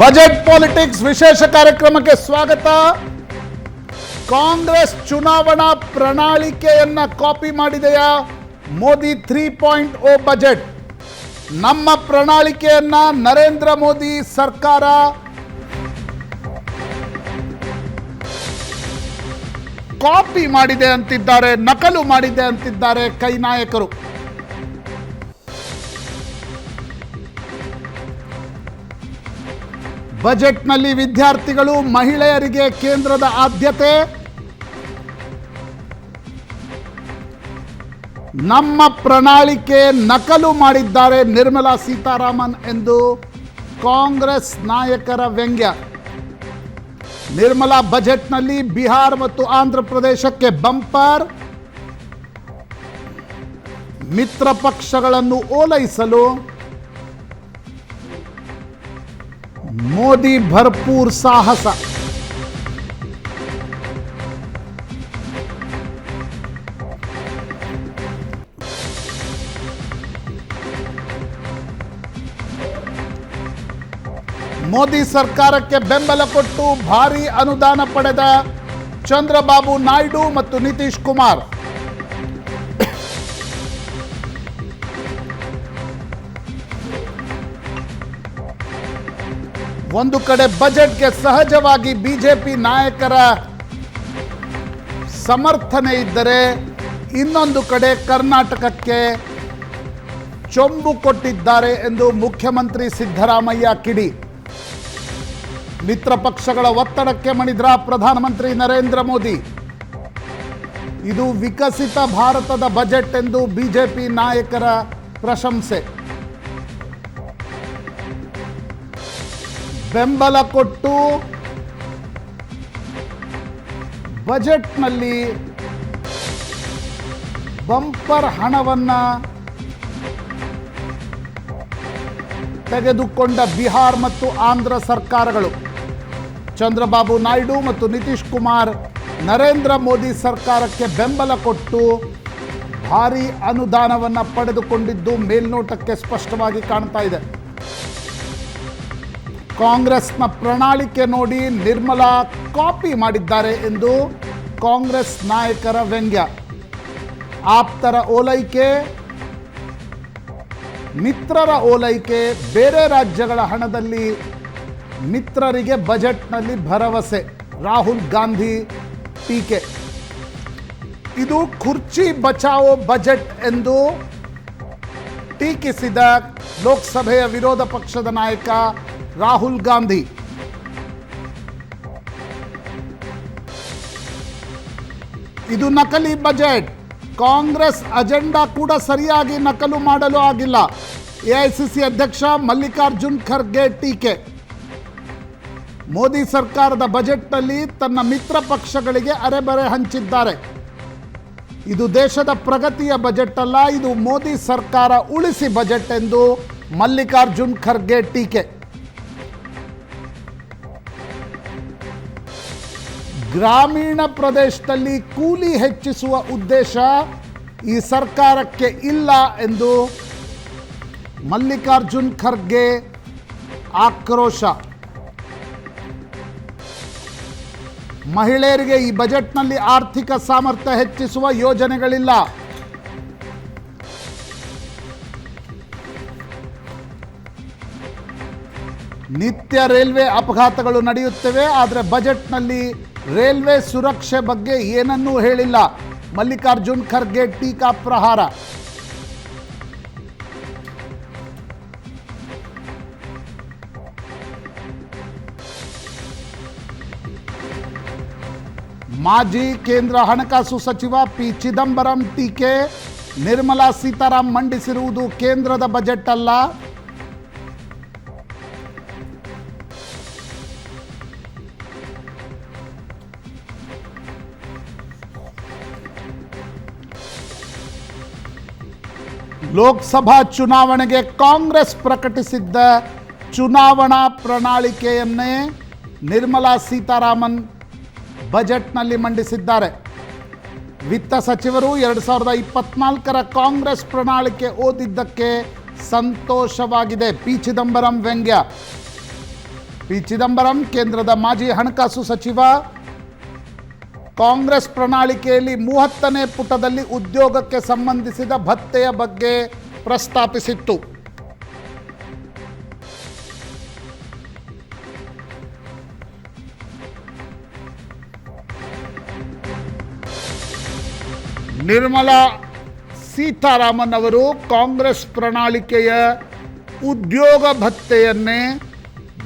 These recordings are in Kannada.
ಬಜೆಟ್ ಪಾಲಿಟಿಕ್ಸ್ ವಿಶೇಷ ಕಾರ್ಯಕ್ರಮಕ್ಕೆ ಸ್ವಾಗತ. ಕಾಂಗ್ರೆಸ್ ಚುನಾವಣಾ ಪ್ರಣಾಳಿಕೆಯನ್ನ copy ಮಾಡಿದೆಯಾ? Modi three point O budget. ನಮ್ಮ ಪ್ರಣಾಳಿಕೆಯನ್ನ ನರೇಂದ್ರ ಮೋದಿ ಸರ್ಕಾರ. ಕಾಪಿ ಮಾಡಿದೆ ಅಂತಿದ್ದಾರೆ, ನಕಲು ಮಾಡಿದೆ ಅಂತಿದ್ದಾರೆ ಕೈ ನಾಯಕರು. ಬಜೆಟ್ನಲ್ಲಿ ವಿದ್ಯಾರ್ಥಿಗಳು ಮಹಿಳೆಯರಿಗೆ ಕೇಂದ್ರದ ಆದ್ಯತೆ. ನಮ್ಮ ಪ್ರಣಾಳಿಕೆ ನಕಲು ಮಾಡಿದ್ದಾರೆ ನಿರ್ಮಲಾ ಸೀತಾರಾಮನ್ ಎಂದು ಕಾಂಗ್ರೆಸ್ ನಾಯಕರ ವ್ಯಂಗ್ಯ. ನಿರ್ಮಲಾ ಬಜೆಟ್ನಲ್ಲಿ ಬಿಹಾರ ಮತ್ತು ಆಂಧ್ರ ಪ್ರದೇಶಕ್ಕೆ ಬಂಪರ್. ಮಿತ್ರ ಪಕ್ಷಗಳನ್ನು ಓಲೈಸಲು ಮೋದಿ ಭರ್ಪೂರ್ ಸಾಹಸ ಮೋದಿ ಸರ್ಕಾರಕ್ಕೆ ಬೆಂಬಲ ಕೊಟ್ಟು ಭಾರಿ ಅನುದಾನ ಪಡೆದ ಚಂದ್ರಬಾಬು ನಾಯ್ಡು ಮತ್ತು ನಿತೀಶ್ ಕುಮಾರ್ ಒಂದು ಕಡೆ ಬಜೆಟ್ಗೆ ಸಹಜವಾಗಿ ಬಿಜೆಪಿ ನಾಯಕರ ಸಮರ್ಥನೆ ಇದ್ದರೆ ಇನ್ನೊಂದು ಕಡೆ ಕರ್ನಾಟಕಕ್ಕೆ ಚೊಂಬು ಕೊಟ್ಟಿದ್ದಾರೆ ಎಂದು ಮುಖ್ಯಮಂತ್ರಿ ಸಿದ್ದರಾಮಯ್ಯ ಕಿಡಿ. ಮಿತ್ರ ಪಕ್ಷಗಳ ಒತ್ತಡಕ್ಕೆ ಮಣಿದ್ರ ಪ್ರಧಾನಮಂತ್ರಿ ನರೇಂದ್ರ ಮೋದಿ. ಇದು ವಿಕಸಿತ ಭಾರತದ ಬಜೆಟ್ ಎಂದು ಬಿಜೆಪಿ ನಾಯಕರ ಪ್ರಶಂಸೆ. ಬೆಂಬಲ ಕೊಟ್ಟು ಬಜೆಟ್ನಲ್ಲಿ ಬಂಪರ್ ಹಣವನ್ನು ತೆಗೆದುಕೊಂಡ ಬಿಹಾರ್ ಮತ್ತು ಆಂಧ್ರ ಸರ್ಕಾರಗಳು, ಚಂದ್ರಬಾಬು ನಾಯ್ಡು ಮತ್ತು ನಿತೀಶ್ ಕುಮಾರ್ ನರೇಂದ್ರ ಮೋದಿ ಸರ್ಕಾರಕ್ಕೆ ಬೆಂಬಲ ಕೊಟ್ಟು ಭಾರೀ ಅನುದಾನವನ್ನು ಪಡೆದುಕೊಂಡಿದ್ದು ಮೇಲ್ನೋಟಕ್ಕೆ ಸ್ಪಷ್ಟವಾಗಿ ಕಾಣ್ತಾ ಇದೆ. ಕಾಂಗ್ರೆಸ್ನ ಪ್ರಣಾಳಿಕೆ ನೋಡಿ ನಿರ್ಮಲಾ ಕಾಪಿ ಮಾಡಿದ್ದಾರೆ ಎಂದು ಕಾಂಗ್ರೆಸ್ ನಾಯಕರ ವ್ಯಂಗ್ಯ. ಆಪ್ತರ ಓಲೈಕೆ, ಮಿತ್ರರ ಓಲೈಕೆ, ಬೇರೆ ರಾಜ್ಯಗಳ ಹಣದಲ್ಲಿ ಮಿತ್ರರಿಗೆ ಬಜೆಟ್ನಲ್ಲಿ ಭರವಸೆ, ರಾಹುಲ್ ಗಾಂಧಿ ಟೀಕೆ. ಇದು ಕುರ್ಚಿ ಬಚಾವೋ ಬಜೆಟ್ ಎಂದು ಟೀಕಿಸಿದ ಲೋಕಸಭೆಯ ವಿರೋಧ ಪಕ್ಷದ ನಾಯಕ ರಾಹುಲ್ ಗಾಂಧಿ. ಇದು ನಕಲಿ ಬಜೆಟ್. ಕಾಂಗ್ರೆಸ್ ಅಜೆಂಡಾ ಕೂಡ ಸರಿಯಾಗಿ ನಕಲು ಮಾಡಲು ಆಗಿಲ್ಲ. ಎಐಸಿಸಿ ಅಧ್ಯಕ್ಷ ಮಲ್ಲಿಕಾರ್ಜುನ್ ಖರ್ಗೆ ಟೀಕೆ. ಮೋದಿ ಸರ್ಕಾರದ ಬಜೆಟ್ನಲ್ಲಿ ತನ್ನ ಮಿತ್ರ ಪಕ್ಷಗಳಿಗೆ ಅರೆಬರೆ ಹಂಚಿದ್ದಾರೆ. ಇದು ದೇಶದ ಪ್ರಗತಿಯ ಬಜೆಟ್ ಅಲ್ಲ ಇದು ಮೋದಿ ಸರ್ಕಾರ ಉಳಿಸಿ ಬಜೆಟ್ ಎಂದು ಮಲ್ಲಿಕಾರ್ಜುನ್ ಖರ್ಗೆ ಟೀಕೆ. ಗ್ರಾಮೀಣ ಪ್ರದೇಶದಲ್ಲಿ ಕೂಲಿ ಹೆಚ್ಚಿಸುವ ಉದ್ದೇಶ ಈ ಸರ್ಕಾರಕ್ಕೆ ಇಲ್ಲ ಎಂದು ಮಲ್ಲಿಕಾರ್ಜುನ್ ಖರ್ಗೆ ಆಕ್ರೋಶ. ಮಹಿಳೆಯರಿಗೆ ಈ ಬಜೆಟ್ನಲ್ಲಿ ಆರ್ಥಿಕ ಸಾಮರ್ಥ್ಯ ಹೆಚ್ಚಿಸುವ ಯೋಜನೆಗಳಿಲ್ಲ. ನಿತ್ಯ ರೈಲ್ವೆ ಅಪಘಾತಗಳು ನಡೆಯುತ್ತವೆ, ಆದರೆ ಬಜೆಟ್ನಲ್ಲಿ ರೈಲ್ವೆ ಸುರಕ್ಷೆ ಬಗ್ಗೆ ಏನನ್ನೂ ಹೇಳಿಲ್ಲ. ಮಲ್ಲಿಕಾರ್ಜುನ್ ಖರ್ಗೆ ಟೀಕಾ ಪ್ರಹಾರ. ಮಾಜಿ ಕೇಂದ್ರ ಹಣಕಾಸು ಸಚಿವ ಪಿ ಚಿದಂಬರಂ ಟೀಕೆ. ನಿರ್ಮಲಾ ಸೀತಾರಾಮ್ ಮಂಡಿಸಿರುವುದು ಕೇಂದ್ರದ ಬಜೆಟ್ ಅಲ್ಲ. ಲೋಕಸಭಾ ಚುನಾವಣೆಗೆ ಕಾಂಗ್ರೆಸ್ ಪ್ರಕಟಿಸಿದ್ದ ಚುನಾವಣಾ ಪ್ರಣಾಳಿಕೆಯನ್ನೇ ನಿರ್ಮಲಾ ಸೀತಾರಾಮನ್ ಬಜೆಟ್ನಲ್ಲಿ ಮಂಡಿಸಿದ್ದಾರೆ. ವಿತ್ತ ಸಚಿವರು ಎರಡು ಸಾವಿರದ ಇಪ್ಪತ್ನಾಲ್ಕರ ಕಾಂಗ್ರೆಸ್ ಪ್ರಣಾಳಿಕೆ ಓದಿದ್ದಕ್ಕೆ ಸಂತೋಷವಾಗಿದೆ. ಪಿ. ಚಿದಂಬರಂ ವ್ಯಂಗ್ಯ. ಪಿ. ಚಿದಂಬರಂ, ಕೇಂದ್ರದ ಮಾಜಿ ಹಣಕಾಸು ಸಚಿವ ಕಾಂಗ್ರೆಸ್ ಪ್ರಣಾಳಿಕೆಯಲ್ಲಿ ಮೂವತ್ತನೇ ಪುಟದಲ್ಲಿ ಉದ್ಯೋಗಕ್ಕೆ ಸಂಬಂಧಿಸಿದ ಭತ್ತೆಯ ಬಗ್ಗೆ ಪ್ರಸ್ತಾಪಿಸಿತ್ತು. ನಿರ್ಮಲಾ ಸೀತಾರಾಮನ್ ಅವರು ಕಾಂಗ್ರೆಸ್ ಪ್ರಣಾಳಿಕೆಯ ಉದ್ಯೋಗ ಭತ್ತೆಯನ್ನೇ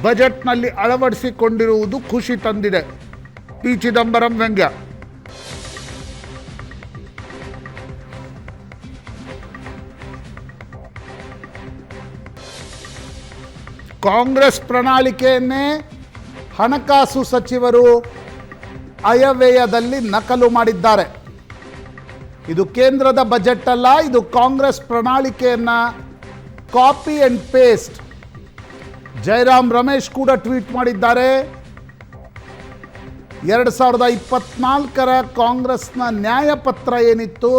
ಬಜೆಟ್ನಲ್ಲಿ ಅಳವಡಿಸಿಕೊಂಡಿರುವುದು ಖುಷಿ ತಂದಿದೆ. ಪಿ ಚಿದಂಬರಂ ವ್ಯಂಗ್ಯ ಕಾಂಗ್ರೆಸ್ ಪ್ರಣಾಳಿಕೆಯನ್ನೇ ಹಣಕಾಸು ಸಚಿವರು ಅಯವ್ಯಯದಲ್ಲಿ ನಕಲು ಮಾಡಿದ್ದಾರೆ ಇದು ಕೇಂದ್ರದ ಬಜೆಟ್ ಅಲ್ಲ ಇದು Congress ಪ್ರಣಾಳಿಕೆಯನ್ನ copy and paste Jairam Ramesh ಕೂಡ ಟ್ವೀಟ್ ಮಾಡಿದ್ದಾರೆ ಎರಡು ಸಾವಿರದ ಇಪ್ಪತ್ನಾಲ್ಕರ ಕಾಂಗ್ರೆಸ್ನ ನ್ಯಾಯಪತ್ರ ಏನಿತ್ತು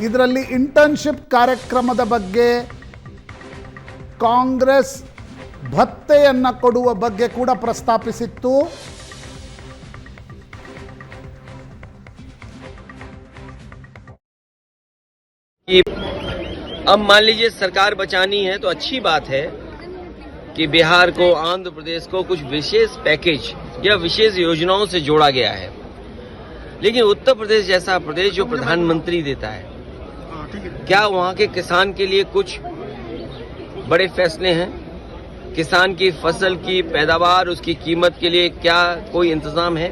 ಇದರಲ್ಲಿ ಇಂಟರ್ನ್ಶಿಪ್ ಕಾರ್ಯಕ್ರಮದ ಬಗ್ಗೆ ಕಾಂಗ್ರೆಸ್ ಭತ್ಯೆಯನ್ನು ಕೊಡುವ ಬಗ್ಗೆ ಕೂಡ ಪ್ರಸ್ತಾಪಿಸಿತ್ತು कि अब मान लीजिए सरकार बचानी है तो अच्छी बात है कि बिहार को आंध्र प्रदेश को कुछ विशेष पैकेज या विशेष योजनाओं से जोड़ा गया है लेकिन उत्तर प्रदेश जैसा प्रदेश जो प्रधानमंत्री देता है क्या वहाँ के किसान के लिए कुछ बड़े फैसले हैं किसान की फसल की पैदावार उसकी कीमत के लिए क्या कोई इंतजाम है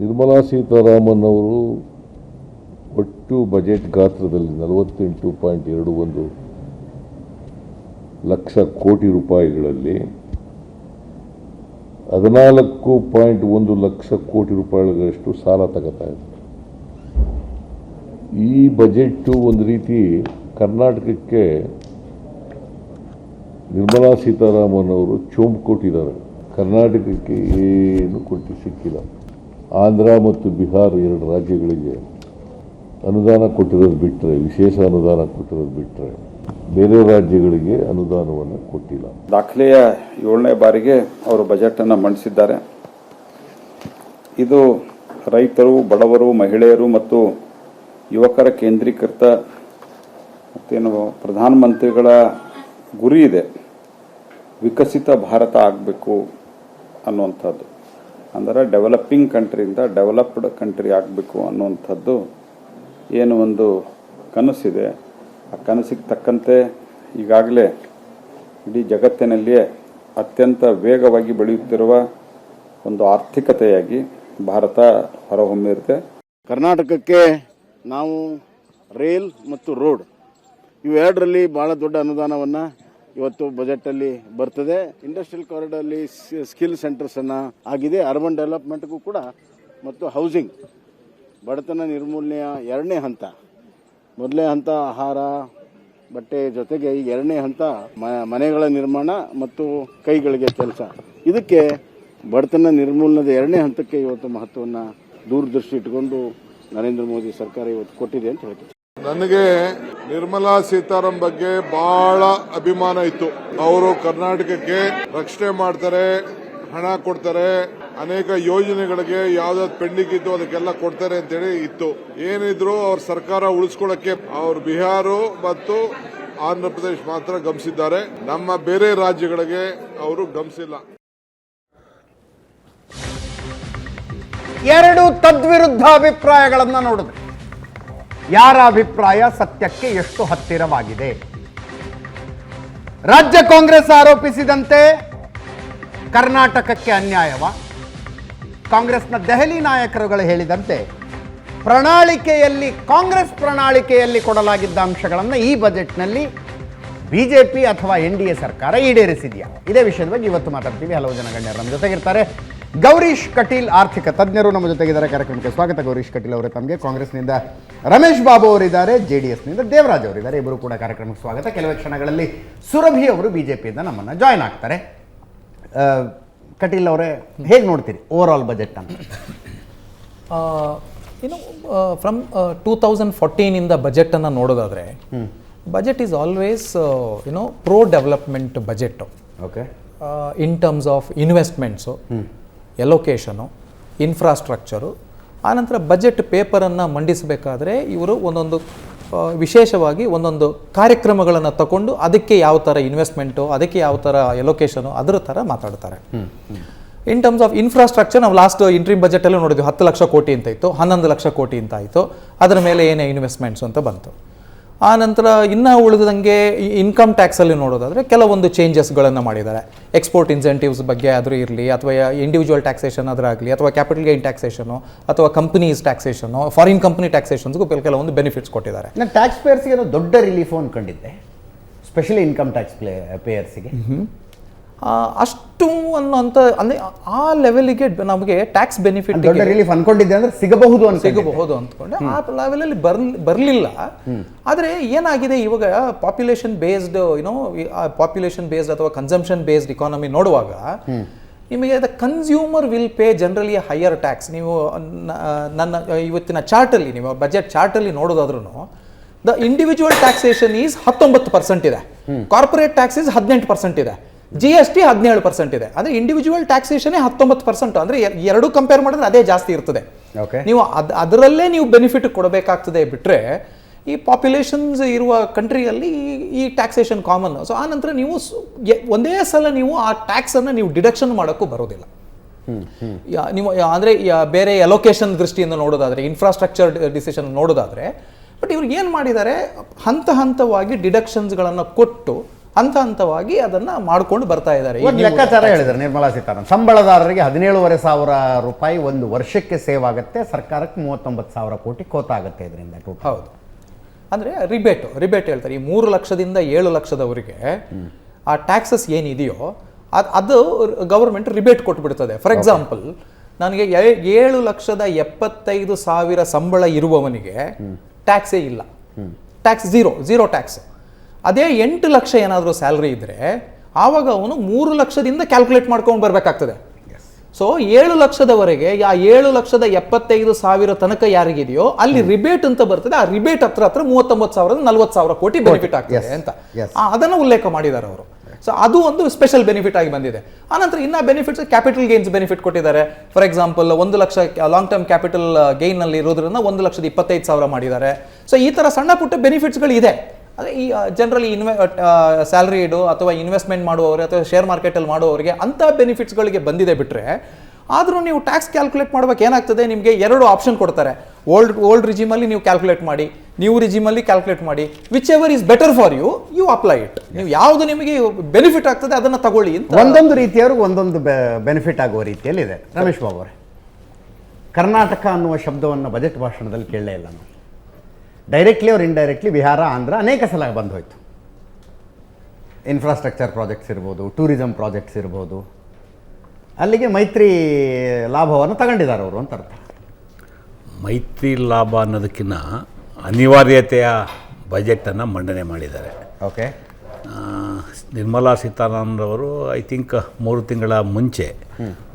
ನಿರ್ಮಲಾ ಸೀತಾರಾಮನ್ ಅವರು ಒಟ್ಟು ಬಜೆಟ್ ಗಾತ್ರದಲ್ಲಿ ನಲವತ್ತೆಂಟು ಪಾಯಿಂಟ್ ಎರಡು ಒಂದು ಲಕ್ಷ ಕೋಟಿ ರೂಪಾಯಿಗಳಲ್ಲಿ ಹದಿನಾಲ್ಕು ಪಾಯಿಂಟ್ ಒಂದು ಲಕ್ಷ ಕೋಟಿ ರೂಪಾಯಿಗಳಷ್ಟು ಸಾಲ ತಗೋತಾ ಇದೆ ಈ ಬಜೆಟ್ಟು ಒಂದು ರೀತಿ ಕರ್ನಾಟಕಕ್ಕೆ ನಿರ್ಮಲಾ ಸೀತಾರಾಮನ್ ಅವರು ಚೋಂಪು ಕೊಟ್ಟಿದ್ದಾರೆ. ಕರ್ನಾಟಕಕ್ಕೆ ಏನು ಕೊಟ್ಟು ಸಿಕ್ಕಿಲ್ಲ. ಆಂಧ್ರ ಮತ್ತು ಬಿಹಾರ ಎರಡು ರಾಜ್ಯಗಳಿಗೆ ಅನುದಾನ ಕೊಟ್ಟಿರೋದು ಬಿಟ್ಟರೆ, ವಿಶೇಷ ಅನುದಾನ ಕೊಟ್ಟಿರೋದು ಬಿಟ್ಟರೆ ಬೇರೆ ರಾಜ್ಯಗಳಿಗೆ ಅನುದಾನವನ್ನು ಕೊಟ್ಟಿಲ್ಲ. ದಾಖಲೆಯ ಏಳನೇ ಬಾರಿಗೆ ಅವರು ಬಜೆಟ್ ಅನ್ನು ಮಂಡಿಸಿದ್ದಾರೆ. ಇದು ರೈತರು, ಬಡವರು, ಮಹಿಳೆಯರು ಮತ್ತು ಯುವಕರ ಕೇಂದ್ರೀಕೃತ ಮತ್ತೇನು ಪ್ರಧಾನಮಂತ್ರಿಗಳ ಗುರಿ ಇದೆ. ವಿಕಸಿತ ಭಾರತ ಆಗಬೇಕು ಅನ್ನುವಂಥದ್ದು. ಅಂದರೆ ಡೆವಲಪಿಂಗ್ ಕಂಟ್ರಿಯಿಂದ ಡೆವಲಪ್ಡ್ ಕಂಟ್ರಿ ಆಗಬೇಕು ಅನ್ನುವಂಥದ್ದು ಏನು ಒಂದು ಕನಸಿದೆ. ಕನಸಿಗೆ ತಕ್ಕಂತೆ ಈಗಾಗಲೇ ಇಡೀ ಜಗತ್ತಿನಲ್ಲಿಯೇ ಅತ್ಯಂತ ವೇಗವಾಗಿ ಬೆಳೆಯುತ್ತಿರುವ ಒಂದು ಆರ್ಥಿಕತೆಯಾಗಿ ಭಾರತ ಹೊರಹೊಮ್ಮಿರುತ್ತೆ. ಕರ್ನಾಟಕಕ್ಕೆ ನಾವು ರೈಲ್ ಮತ್ತು ರೋಡ್ ಇವೆರಡರಲ್ಲಿ ಭಾಳ ದೊಡ್ಡ ಅನುದಾನವನ್ನು ಇವತ್ತು ಬಜೆಟಲ್ಲಿ ಬರ್ತದೆ. ಇಂಡಸ್ಟ್ರಿಯಲ್ ಕಾರಿಡಾರ್ಲಿ ಸ್ಕಿಲ್ ಸೆಂಟರ್ಸನ್ನು ಆಗಿದೆ. ಅರ್ಬನ್ ಡೆವಲಪ್ಮೆಂಟ್ಗೂ ಕೂಡ ಮತ್ತು ಹೌಸಿಂಗ್ ಬಡತನ ನಿರ್ಮೂಲನೆಯ ಎರಡನೇ ಹಂತ. ಮೊದಲನೇ ಹಂತ ಆಹಾರ, ಬಟ್ಟೆ ಜೊತೆಗೆ ಈ ಎರಡನೇ ಹಂತ ಮನೆಗಳ ನಿರ್ಮಾಣ ಮತ್ತು ಕೈಗಳಿಗೆ ಕೆಲಸ. ಇದಕ್ಕೆ ಬಡತನ ನಿರ್ಮೂಲನದ ಎರಡನೇ ಹಂತಕ್ಕೆ ಇವತ್ತು ಮಹತ್ವವನ್ನು ದೂರದೃಷ್ಟಿ ಇಟ್ಕೊಂಡು ನರೇಂದ್ರ ಮೋದಿ ಸರ್ಕಾರ ಇವತ್ತು ಕೊಟ್ಟಿದೆ ಅಂತ ಹೇಳ್ತೀನಿ. ನನಗೆ ನಿರ್ಮಲಾ ಸೀತಾರಾಮ್ ಬಗ್ಗೆ ಬಹಳ ಅಭಿಮಾನ ಇತ್ತು. ಅವರು ಕರ್ನಾಟಕಕ್ಕೆ ರಕ್ಷಣೆ ಮಾಡ್ತಾರೆ, ಹಣ ಕೊಡ್ತಾರೆ ಅನೇಕ ಯೋಜನೆಗಳಿಗೆ ಯಾವ್ದಾವ್ದು ಪೆಂಡಿಂಗ್ ಇತ್ತು ಅದಕ್ಕೆಲ್ಲ ಕೊಡ್ತಾರೆ ಅಂತೇಳಿ ಇತ್ತು. ಏನಿದ್ರು ಅವ್ರ ಸರ್ಕಾರ ಉಳಿಸ್ಕೊಳ್ಳಕ್ಕೆ ಅವ್ರ ಬಿಹಾರ ಮತ್ತು ಆಂಧ್ರ ಪ್ರದೇಶ್ ಮಾತ್ರ ಗಮಿಸಿದ್ದಾರೆ. ನಮ್ಮ ಬೇರೆ ರಾಜ್ಯಗಳಿಗೆ ಅವರು ಗಮಿಸಿಲ್ಲ. ಎರಡು ತದ್ವಿರುದ್ಧ ಅಭಿಪ್ರಾಯಗಳನ್ನು ನೋಡಿದೆ. ಯಾರ ಅಭಿಪ್ರಾಯ ಸತ್ಯಕ್ಕೆ ಎಷ್ಟು ಹತ್ತಿರವಾಗಿದೆ? ರಾಜ್ಯ ಕಾಂಗ್ರೆಸ್ ಆರೋಪಿಸಿದಂತೆ ಕರ್ನಾಟಕಕ್ಕೆ ಅನ್ಯಾಯವ? ಕಾಂಗ್ರೆಸ್ನ ದೆಹಲಿ ನಾಯಕರುಗಳು ಹೇಳಿದಂತೆ ಪ್ರಣಾಳಿಕೆಯಲ್ಲಿ, ಕಾಂಗ್ರೆಸ್ ಪ್ರಣಾಳಿಕೆಯಲ್ಲಿ ಕೊಡಲಾಗಿದ್ದ ಅಂಶಗಳನ್ನು ಈ ಬಜೆಟ್ನಲ್ಲಿ ಬಿ ಜೆ ಪಿ ಅಥವಾ ಎನ್ ಡಿ ಎ ಸರ್ಕಾರ ಈಡೇರಿಸಿದೆಯಾ? ಇದೇ ವಿಷಯದ ಬಗ್ಗೆ ಇವತ್ತು ಮಾತಾಡ್ತೀವಿ. ಹಲವು ಜನ ಗಣ್ಯರು ನಮ್ಮ ಜೊತೆಗಿರ್ತಾರೆ ಗೌರೀಶ್ ಕಟೀಲ್, ಆರ್ಥಿಕ ತಜ್ಞರು ನಮ್ಮ ಜೊತೆಗಿದ್ದಾರೆ ಕಾರ್ಯಕ್ರಮಕ್ಕೆ ಸ್ವಾಗತ. ಗೌರೀಶ್ ಕಟೀಲ್ ಅವರೇ ತಮಗೆ. ಕಾಂಗ್ರೆಸ್ನಿಂದ ರಮೇಶ್ ಬಾಬು ಅವರಿದ್ದಾರೆ. ಜೆ ಡಿ ಎಸ್ನಿಂದ ದೇವರಾಜ್ ಅವರಿದ್ದಾರೆ. ಇಬ್ಬರು ಕೂಡ ಕಾರ್ಯಕ್ರಮಕ್ಕೆ ಸ್ವಾಗತ. ಕೆಲವೇ ಕ್ಷಣಗಳಲ್ಲಿ ಸುರಭಿ ಅವರು ಬಿ ಜೆ ಪಿಯಿಂದ ನಮ್ಮನ್ನು ಜಾಯ್ನ್ ಆಗ್ತಾರೆ. ಕಟೀಲ್ ಅವರೇ ಹೇಗೆ ನೋಡ್ತೀರಿ ಓವರ್ ಆಲ್ ಬಜೆಟ್ ಅಂತ ಏನು ಫ್ರಮ್ ಟೂ ತೌಸಂಡ್ ಫೋರ್ಟೀನಿಂದ ಬಜೆಟನ್ನು ನೋಡೋದಾದರೆ budget is always you know pro development budget okay in terms of investments allocation infrastructure ಆನಂತರ ಬಜೆಟ್ ಪೇಪರನ್ನು ಮಂಡಿಸಬೇಕಾದ್ರೆ ಇವರು ಒಂದೊಂದು ವಿಶೇಷವಾಗಿ ಒಂದೊಂದು ಕಾರ್ಯಕ್ರಮಗಳನ್ನು ತಗೊಂಡು ಅದಕ್ಕೆ ಯಾವ ಥರ ಇನ್ವೆಸ್ಟ್ಮೆಂಟು ಅದಕ್ಕೆ ಯಾವ ಥರ ಎಲೊಕೇಶನು ಅದರ ಥರ ಮಾತಾಡ್ತಾರೆ. ಇನ್ ಟರ್ಮ್ಸ್ ಆಫ್ ಇನ್ಫ್ರಾಸ್ಟ್ರಕ್ಚರ್ ನಾವು ಲಾಸ್ಟ್ ಇಂಟ್ರೀಮ್ ಬಜೆಟಲ್ಲೂ ನೋಡಿದ್ವಿ ಹತ್ತು ಲಕ್ಷ ಕೋಟಿ ಅಂತ ಇತ್ತು ಹನ್ನೊಂದು ಲಕ್ಷ ಕೋಟಿ ಅಂತ ಆಯಿತು ಅದರ ಮೇಲೆ ಏನೇ ಇನ್ವೆಸ್ಟ್ಮೆಂಟ್ಸ್ ಅಂತ ಬಂತು. ಆ ನಂತರ ಇನ್ನು ಉಳಿದಂಗೆ ಇನ್ಕಮ್ ಟ್ಯಾಕ್ಸಲ್ಲಿ ನೋಡೋದಾದರೆ ಕೆಲವೊಂದು ಚೇಂಜಸ್ಗಳನ್ನು ಮಾಡಿದ್ದಾರೆ. ಎಕ್ಸ್ಪೋರ್ಟ್ ಇನ್ಸೆಂಟಿವ್ಸ್ ಬಗ್ಗೆ ಆದರೂ ಇರಲಿ ಅಥವಾ ಇಂಡಿವಿಜುವಲ್ ಟ್ಯಾಕ್ಸೇಷನ್ ಆದರಾಗಲಿ ಅಥವಾ ಕ್ಯಾಪಿಟಲ್ ಗೈನ್ ಟ್ಯಾಕ್ಸೇಷನು ಅಥವಾ ಕಂಪನೀಸ್ ಟ್ಯಾಕ್ಸೇಷನು ಫಾರಿನ್ ಕಂಪನಿ ಟ್ಯಾಕ್ಸೇಷನ್ಸ್ಗೂ ಕೆಲವೊಂದು ಬೆನಿಫಿಟ್ಸ್ ಕೊಟ್ಟಿದ್ದಾರೆ. ನಾನು ಟ್ಯಾಕ್ಸ್ ಪೇಯರ್ಸ್ಗೆ ದೊಡ್ಡ ರಿಲೀಫ್ ಅಂದ್ಕೊಂಡಿದ್ದೆ ಸ್ಪೆಷಲಿ ಇನ್ಕಮ್ ಟ್ಯಾಕ್ಸ್ ಪ್ಲೇ ಪೇಯರ್ಸ್ಗೆ ಅಷ್ಟು ಅನ್ನೋಂಥ ಅಂದರೆ ಆ ಲೆವೆಲಿಗೆ ನಮಗೆ ಟ್ಯಾಕ್ಸ್ ಬೆನಿಫಿಟ್ ದೊಡ್ಡ ರಿಲೀಫ್ ಅನ್ಕೊಂಡಿದ್ದೆ ಅಂದ್ರೆ ಸಿಗಬಹುದು ಅಂತ ಸಿಗಬಹುದು ಅಂದ್ಕೊಂಡೆ ಆ ಲೆವೆಲಲ್ಲಿ ಬರ್ ಬರಲಿಲ್ಲ. ಆದರೆ ಏನಾಗಿದೆ ಇವಾಗ ಪಾಪ್ಯುಲೇಷನ್ ಬೇಸ್ಡ್ ಏನೋ ಪಾಪ್ಯುಲೇಷನ್ ಬೇಸ್ಡ್ ಅಥವಾ ಕನ್ಸಂಪ್ಷನ್ ಬೇಸ್ಡ್ ಇಕಾನಮಿ ನೋಡುವಾಗ ನಿಮಗೆ the consumer will pay generally higher tax ನೀವು ನನ್ನ ಇವತ್ತಿನ ಚಾರ್ಟಲ್ಲಿ ನೀವು budget ಚಾರ್ಟಲ್ಲಿ ನೋಡೋದಾದ್ರೂ the individual taxation is ಹತ್ತೊಂಬತ್ತು ಪರ್ಸೆಂಟ್ ಇದೆ. ಕಾರ್ಪೊರೇಟ್ ಟ್ಯಾಕ್ಸ್ ಈಸ್ ಹದಿನೆಂಟು ಪರ್ಸೆಂಟ್ ಇದೆ. ಜಿ ಎಸ್ ಟಿ ಹದಿನೇಳು ಪರ್ಸೆಂಟ್ ಇದೆ. ಅಂದರೆ ಇಂಡಿವಿಜುವಲ್ ಟ್ಯಾಕ್ಸೇಷನೇ ಹತ್ತೊಂಬತ್ತು ಪರ್ಸೆಂಟ್ ಅಂದರೆ ಎರಡು ಕಂಪೇರ್ ಮಾಡಿದ್ರೆ ಅದೇ ಜಾಸ್ತಿ ಇರ್ತದೆ. ಓಕೆ ನೀವು ಅದ್ ಅದರಲ್ಲೇ ನೀವು ಬೆನಿಫಿಟ್ ಕೊಡಬೇಕಾಗ್ತದೆ ಬಿಟ್ಟರೆ ಈ ಪಾಪ್ಯುಲೇಷನ್ಸ್ ಇರುವ ಕಂಟ್ರಿಯಲ್ಲಿ ಈ ಟ್ಯಾಕ್ಸೇಷನ್ ಕಾಮನ್ ಸೊ ಆ ನಂತರ ನೀವು ಒಂದೇ ಸಲ ನೀವು ಆ ಟ್ಯಾಕ್ಸನ್ನು ನೀವು ಡಿಡಕ್ಷನ್ ಮಾಡೋಕ್ಕೂ ಬರೋದಿಲ್ಲ. ನೀವು ಅಂದರೆ ಬೇರೆ ಅಲೋಕೇಶನ್ ದೃಷ್ಟಿಯಿಂದ ನೋಡೋದಾದ್ರೆ ಇನ್ಫ್ರಾಸ್ಟ್ರಕ್ಚರ್ ಡಿಸಿಷನ್ ನೋಡೋದಾದ್ರೆ ಬಟ್ ಇವ್ರಿಗೆ ಏನು ಮಾಡಿದ್ದಾರೆ? ಹಂತ ಹಂತವಾಗಿ ಡಿಡಕ್ಷನ್ಸ್ಗಳನ್ನು ಕೊಟ್ಟು ಹಂತ ಹಂತವಾಗಿ ಅದನ್ನ ಮಾಡ್ಕೊಂಡು ಬರ್ತಾ ಇದ್ದಾರೆ. ಲೆಕ್ಕಾಚಾರ ಹೇಳಿದ್ರೆ ಹೇಳಿದ್ದಾರೆ ನಿರ್ಮಲಾ ಸೀತಾರಾಮನ್. ಸಂಬಳದಾರರಿಗೆ ಹದಿನೇಳುವರೆ ಸಾವಿರ ರೂಪಾಯಿ ಒಂದು ವರ್ಷಕ್ಕೆ ಸೇವ್ ಆಗುತ್ತೆ ಸರ್ಕಾರಕ್ಕೆ ಮೂವತ್ತೊಂಬತ್ತು ಸಾವಿರ ಕೋಟಿ ಕೋತಾಗುತ್ತೆ ಇದರಿಂದ ಹೌದು. ಅಂದರೆ ರಿಬೇಟು ರಿಬೇಟ್ ಹೇಳ್ತಾರೆ. ಈ ಮೂರು ಲಕ್ಷದಿಂದ ಏಳು ಲಕ್ಷದವರಿಗೆ ಆ ಟ್ಯಾಕ್ಸಸ್ ಏನಿದೆಯೋ ಅದು ಅದು ಗೌರ್ಮೆಂಟ್ ರಿಬೇಟ್ ಕೊಟ್ಬಿಡ್ತದೆ. ಫಾರ್ ಎಕ್ಸಾಂಪಲ್ ನನಗೆ ಏಳು ಲಕ್ಷದ ಎಪ್ಪತ್ತೈದು ಸಾವಿರ ಸಂಬಳ ಇರುವವನಿಗೆ ಟ್ಯಾಕ್ಸೇ ಇಲ್ಲ. ಟ್ಯಾಕ್ಸ್ ಝೀರೋ ಝೀರೋ ಟ್ಯಾಕ್ಸ್ ಅದೇ ಎಂಟು ಲಕ್ಷ ಏನಾದರೂ ಸ್ಯಾಲ್ರಿ ಇದ್ದರೆ ಆವಾಗ ಅವನು ಮೂರು ಲಕ್ಷದಿಂದ ಕ್ಯಾಲ್ಕುಲೇಟ್ ಮಾಡ್ಕೊಂಡು ಬರಬೇಕಾಗ್ತದೆ. ಸೊ ಏಳು ಲಕ್ಷದವರೆಗೆ ಆ ಏಳು ಲಕ್ಷದ ಎಪ್ಪತ್ತೈದು ಸಾವಿರ ತನಕ ಯಾರಿಗಿದೆಯೋ ಅಲ್ಲಿ ರಿಬೇಟ್ ಅಂತ ಬರ್ತದೆ. ಆ ರಿಬೇಟ್ ಹತ್ರ ಹತ್ರ ಮೂವತ್ತೊಂಬತ್ತು ಸಾವಿರದ ನಲ್ವತ್ತು ಸಾವಿರ ಕೋಟಿ ಬೆನಿಫಿಟ್ ಆಗ್ತದೆ ಅಂತ. ಅದನ್ನು ಉಲ್ಲೇಖ ಮಾಡಿದ್ದಾರೆ ಅವರು. ಸೊ ಅದು ಒಂದು ಸ್ಪೆಷಲ್ ಬೆನಿಫಿಟ್ ಆಗಿ ಬಂದಿದೆ. ಆನಂತರ ಇನ್ನ ಬೆನಿಫಿಟ್ಸ್ ಕ್ಯಾಪಿಟಲ್ ಗೇನ್ಸ್ ಬೆನಿಫಿಟ್ ಕೊಟ್ಟಿದ್ದಾರೆ. ಫಾರ್ ಎಕ್ಸಾಂಪಲ್ ಒಂದು ಲಕ್ಷ ಲಾಂಗ್ ಟರ್ಮ್ ಕ್ಯಾಪಿಟಲ್ ಗೇನ್ನಲ್ಲಿ ಇರೋದ್ರಿಂದ ಒಂದು ಲಕ್ಷದ ಇಪ್ಪತ್ತೈದು ಸಾವಿರ ಮಾಡಿದ್ದಾರೆ. ಸೊ ಈ ತರ ಸಣ್ಣ ಪುಟ್ಟ ಬೆನಿಫಿಟ್ಸ್ಗಳು ಇದೆ. ಅದೇ ಈ ಜನರಲಿ ಇನ್ವೆ ಸ್ಯಾಲ್ರಿಡು ಅಥವಾ ಇನ್ವೆಸ್ಟ್ಮೆಂಟ್ ಮಾಡುವವರು ಅಥವಾ ಶೇರ್ ಮಾರ್ಕೆಟಲ್ಲಿ ಮಾಡುವವರಿಗೆ ಅಂಥ ಬೆನಿಫಿಟ್ಸ್ಗಳಿಗೆ ಬಂದಿದೆ ಬಿಟ್ಟರೆ ಆದರೂ ನೀವು ಟ್ಯಾಕ್ಸ್ ಕ್ಯಾಲ್ಕುಲೇಟ್ ಮಾಡ್ಬೇಕು, ಏನಾಗ್ತದೆ? ನಿಮಗೆ ಎರಡು ಆಪ್ಷನ್ ಕೊಡ್ತಾರೆ. ಓಲ್ಡ್ ಓಲ್ಡ್ ರಿಜಿಮಲ್ಲಿ ನೀವು ಕ್ಯಾಲ್ಕುಲೇಟ್ ಮಾಡಿ ನ್ಯೂ ರಿಜಿಮಲ್ಲಿ ಕ್ಯಾಲ್ಕುಲೇಟ್ ಮಾಡಿ. Whichever is better for you you apply it ನೀವು ಯಾವುದು ನಿಮಗೆ ಬೆನಿಫಿಟ್ ಆಗ್ತದೆ, ಅದನ್ನು ತಗೊಳ್ಳಿ ಒಂದೊಂದು ರೀತಿಯವ್ರಿಗೆ ಒಂದೊಂದು ಬೆನಿಫಿಟ್ ಆಗುವ ರೀತಿಯಲ್ಲಿದೆ. ರಮೇಶ್ ಬಾಬು ಅವರೇ. ಕರ್ನಾಟಕ ಅನ್ನುವ ಶಬ್ದವನ್ನು ಬಜೆಟ್ ಭಾಷಣದಲ್ಲಿ ಕೇಳಲೇ ಇಲ್ಲ ನಾವು. ಡೈರೆಕ್ಟ್ಲಿ ಅವ್ರು ಇಂಡೈರೆಕ್ಟ್ಲಿ ಬಿಹಾರ ಆಂಧ್ರ ಅನೇಕ ಸಲ ಬಂದು ಹೋಯ್ತು ಇನ್ಫ್ರಾಸ್ಟ್ರಕ್ಚರ್ ಪ್ರಾಜೆಕ್ಟ್ಸ್ ಇರ್ಬೋದು ಟೂರಿಸಂ ಪ್ರಾಜೆಕ್ಟ್ಸ್ ಇರ್ಬೋದು. ಅಲ್ಲಿಗೆ ಮೈತ್ರಿ ಲಾಭವನ್ನು ತಗೊಂಡಿದ್ದಾರೆ ಅವರು ಅಂತ ಅರ್ಥ. ಮೈತ್ರಿ ಲಾಭ ಅನ್ನೋದಕ್ಕಿಂತ ಅನಿವಾರ್ಯತೆಯ ಬಜೆಟನ್ನು ಮಂಡನೆ ಮಾಡಿದ್ದಾರೆ. ಓಕೆ ನಿರ್ಮಲಾ ಸೀತಾರಾಮನ್ರವರು ಐ ಥಿಂಕ್ ಮೂರು ತಿಂಗಳ ಮುಂಚೆ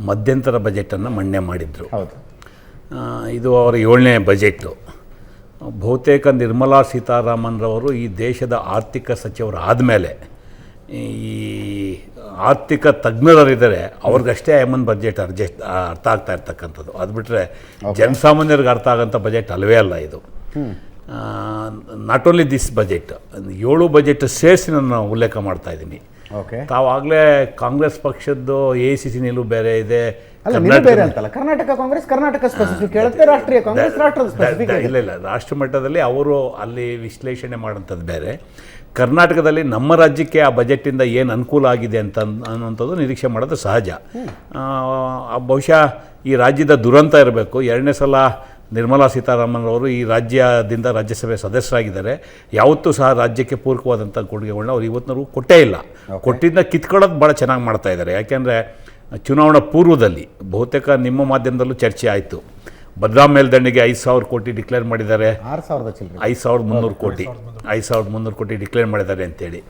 ಮಧ್ಯಂತರ ಬಜೆಟನ್ನು ಮಂಡನೆ ಮಾಡಿದರು. ಹೌದು. ಇದು ಅವರ ಏಳನೇ ಬಜೆಟ್ಟು ಬಹುತೇಕ ನಿರ್ಮಲಾ ಸೀತಾರಾಮನ್ರವರು ಈ ದೇಶದ ಆರ್ಥಿಕ ಸಚಿವರು ಆದಮೇಲೆ ಈ ಆರ್ಥಿಕ ತಜ್ಞರಿದ್ದಾರೆ ಅವ್ರಿಗಷ್ಟೇ ಐಮನ್ ಬಜೆಟ್ ಅರ್ಜೆಸ್ಟ್ ಅರ್ಥ ಆಗ್ತಾ ಇರ್ತಕ್ಕಂಥದ್ದು. ಅದು ಬಿಟ್ಟರೆ ಜನಸಾಮಾನ್ಯರಿಗೆ ಅರ್ಥ ಆಗೋಂಥ ಬಜೆಟ್ ಅಲ್ಲವೇ ಅಲ್ಲ ಇದು. ನಾಟ್ ಓನ್ಲಿ ದಿಸ್ ಬಜೆಟ್ ಏಳು ಬಜೆಟ್ ಸೇರಿಸಿ ನಾನು ಉಲ್ಲೇಖ ಮಾಡ್ತಾ ಇದ್ದೀನಿ. ಓಕೆ ತಾವಾಗಲೇ ಕಾಂಗ್ರೆಸ್ ಪಕ್ಷದ್ದು ಎ ಸಿ ಸಿ ನಿಲುವು ಬೇರೆ ಇದೆ. ಅಲ್ಲ ಬೇರೆ ಅಂತಲ್ಲ. ಕರ್ನಾಟಕ ಕಾಂಗ್ರೆಸ್ ಕರ್ನಾಟಕ ಸ್ಪೆಸಿಫಿಕ್ ಹೇಳುತ್ತೆ ರಾಷ್ಟ್ರೀಯ ಕಾಂಗ್ರೆಸ್ ರಾಷ್ಟ್ರದ ಸ್ಪೆಸಿಫಿಕ್ ಇಲ್ಲ ಇಲ್ಲ ರಾಷ್ಟ್ರ ಮಟ್ಟದಲ್ಲಿ ಅವರು ಅಲ್ಲಿ ವಿಶ್ಲೇಷಣೆ ಮಾಡೋಂಥದ್ದು ಬೇರೆ. ಕರ್ನಾಟಕದಲ್ಲಿ ನಮ್ಮ ರಾಜ್ಯಕ್ಕೆ ಆ ಬಜೆಟಿಂದ ಏನು ಅನುಕೂಲ ಆಗಿದೆ ಅಂತ ಅನ್ನೋಂಥದ್ದು ನಿರೀಕ್ಷೆ ಮಾಡೋದು ಸಹಜ. ಬಹುಶಃ ಈ ರಾಜ್ಯದ ದುರಂತ ಇರಬೇಕು. ಎರಡನೇ ಸಲ ನಿರ್ಮಲಾ ಸೀತಾರಾಮನ್ ಅವರು ಈ ರಾಜ್ಯದಿಂದ ರಾಜ್ಯಸಭೆ ಸದಸ್ಯರಾಗಿದ್ದಾರೆ. ಯಾವತ್ತೂ ಸಹ ರಾಜ್ಯಕ್ಕೆ ಪೂರಕವಾದಂಥ ಕೊಡುಗೆಗಳನ್ನ ಅವ್ರು ಇವತ್ತಿನವರೆಗೂ ಕೊಟ್ಟೇ ಇಲ್ಲ. ಕೊಟ್ಟಿದ್ದನ್ನ ಕಿತ್ಕೊಳ್ಳೋದು ಭಾಳ ಚೆನ್ನಾಗಿ ಮಾಡ್ತಾ ಇದ್ದಾರೆ. ಯಾಕೆಂದರೆ ಚುನಾವಣಾ ಪೂರ್ವದಲ್ಲಿ ಬಹುತೇಕ ನಿಮ್ಮ ಮಾಧ್ಯಮದಲ್ಲೂ ಚರ್ಚೆ ಆಯಿತು. ಭದ್ರಾ ಮೇಲ್ದಂಡಿಗೆ ಐದು ಸಾವಿರ ಕೋಟಿ ಡಿಕ್ಲೇರ್ ಮಾಡಿದ್ದಾರೆ. ಆರು ಸಾವಿರದ ಐದು ಸಾವಿರದ ಮುನ್ನೂರು ಕೋಟಿ. ಐದು ಸಾವಿರದ ಮುನ್ನೂರು ಕೋಟಿ ಡಿಕ್ಲೇರ್ ಮಾಡಿದ್ದಾರೆ ಅಂತೇಳಿ.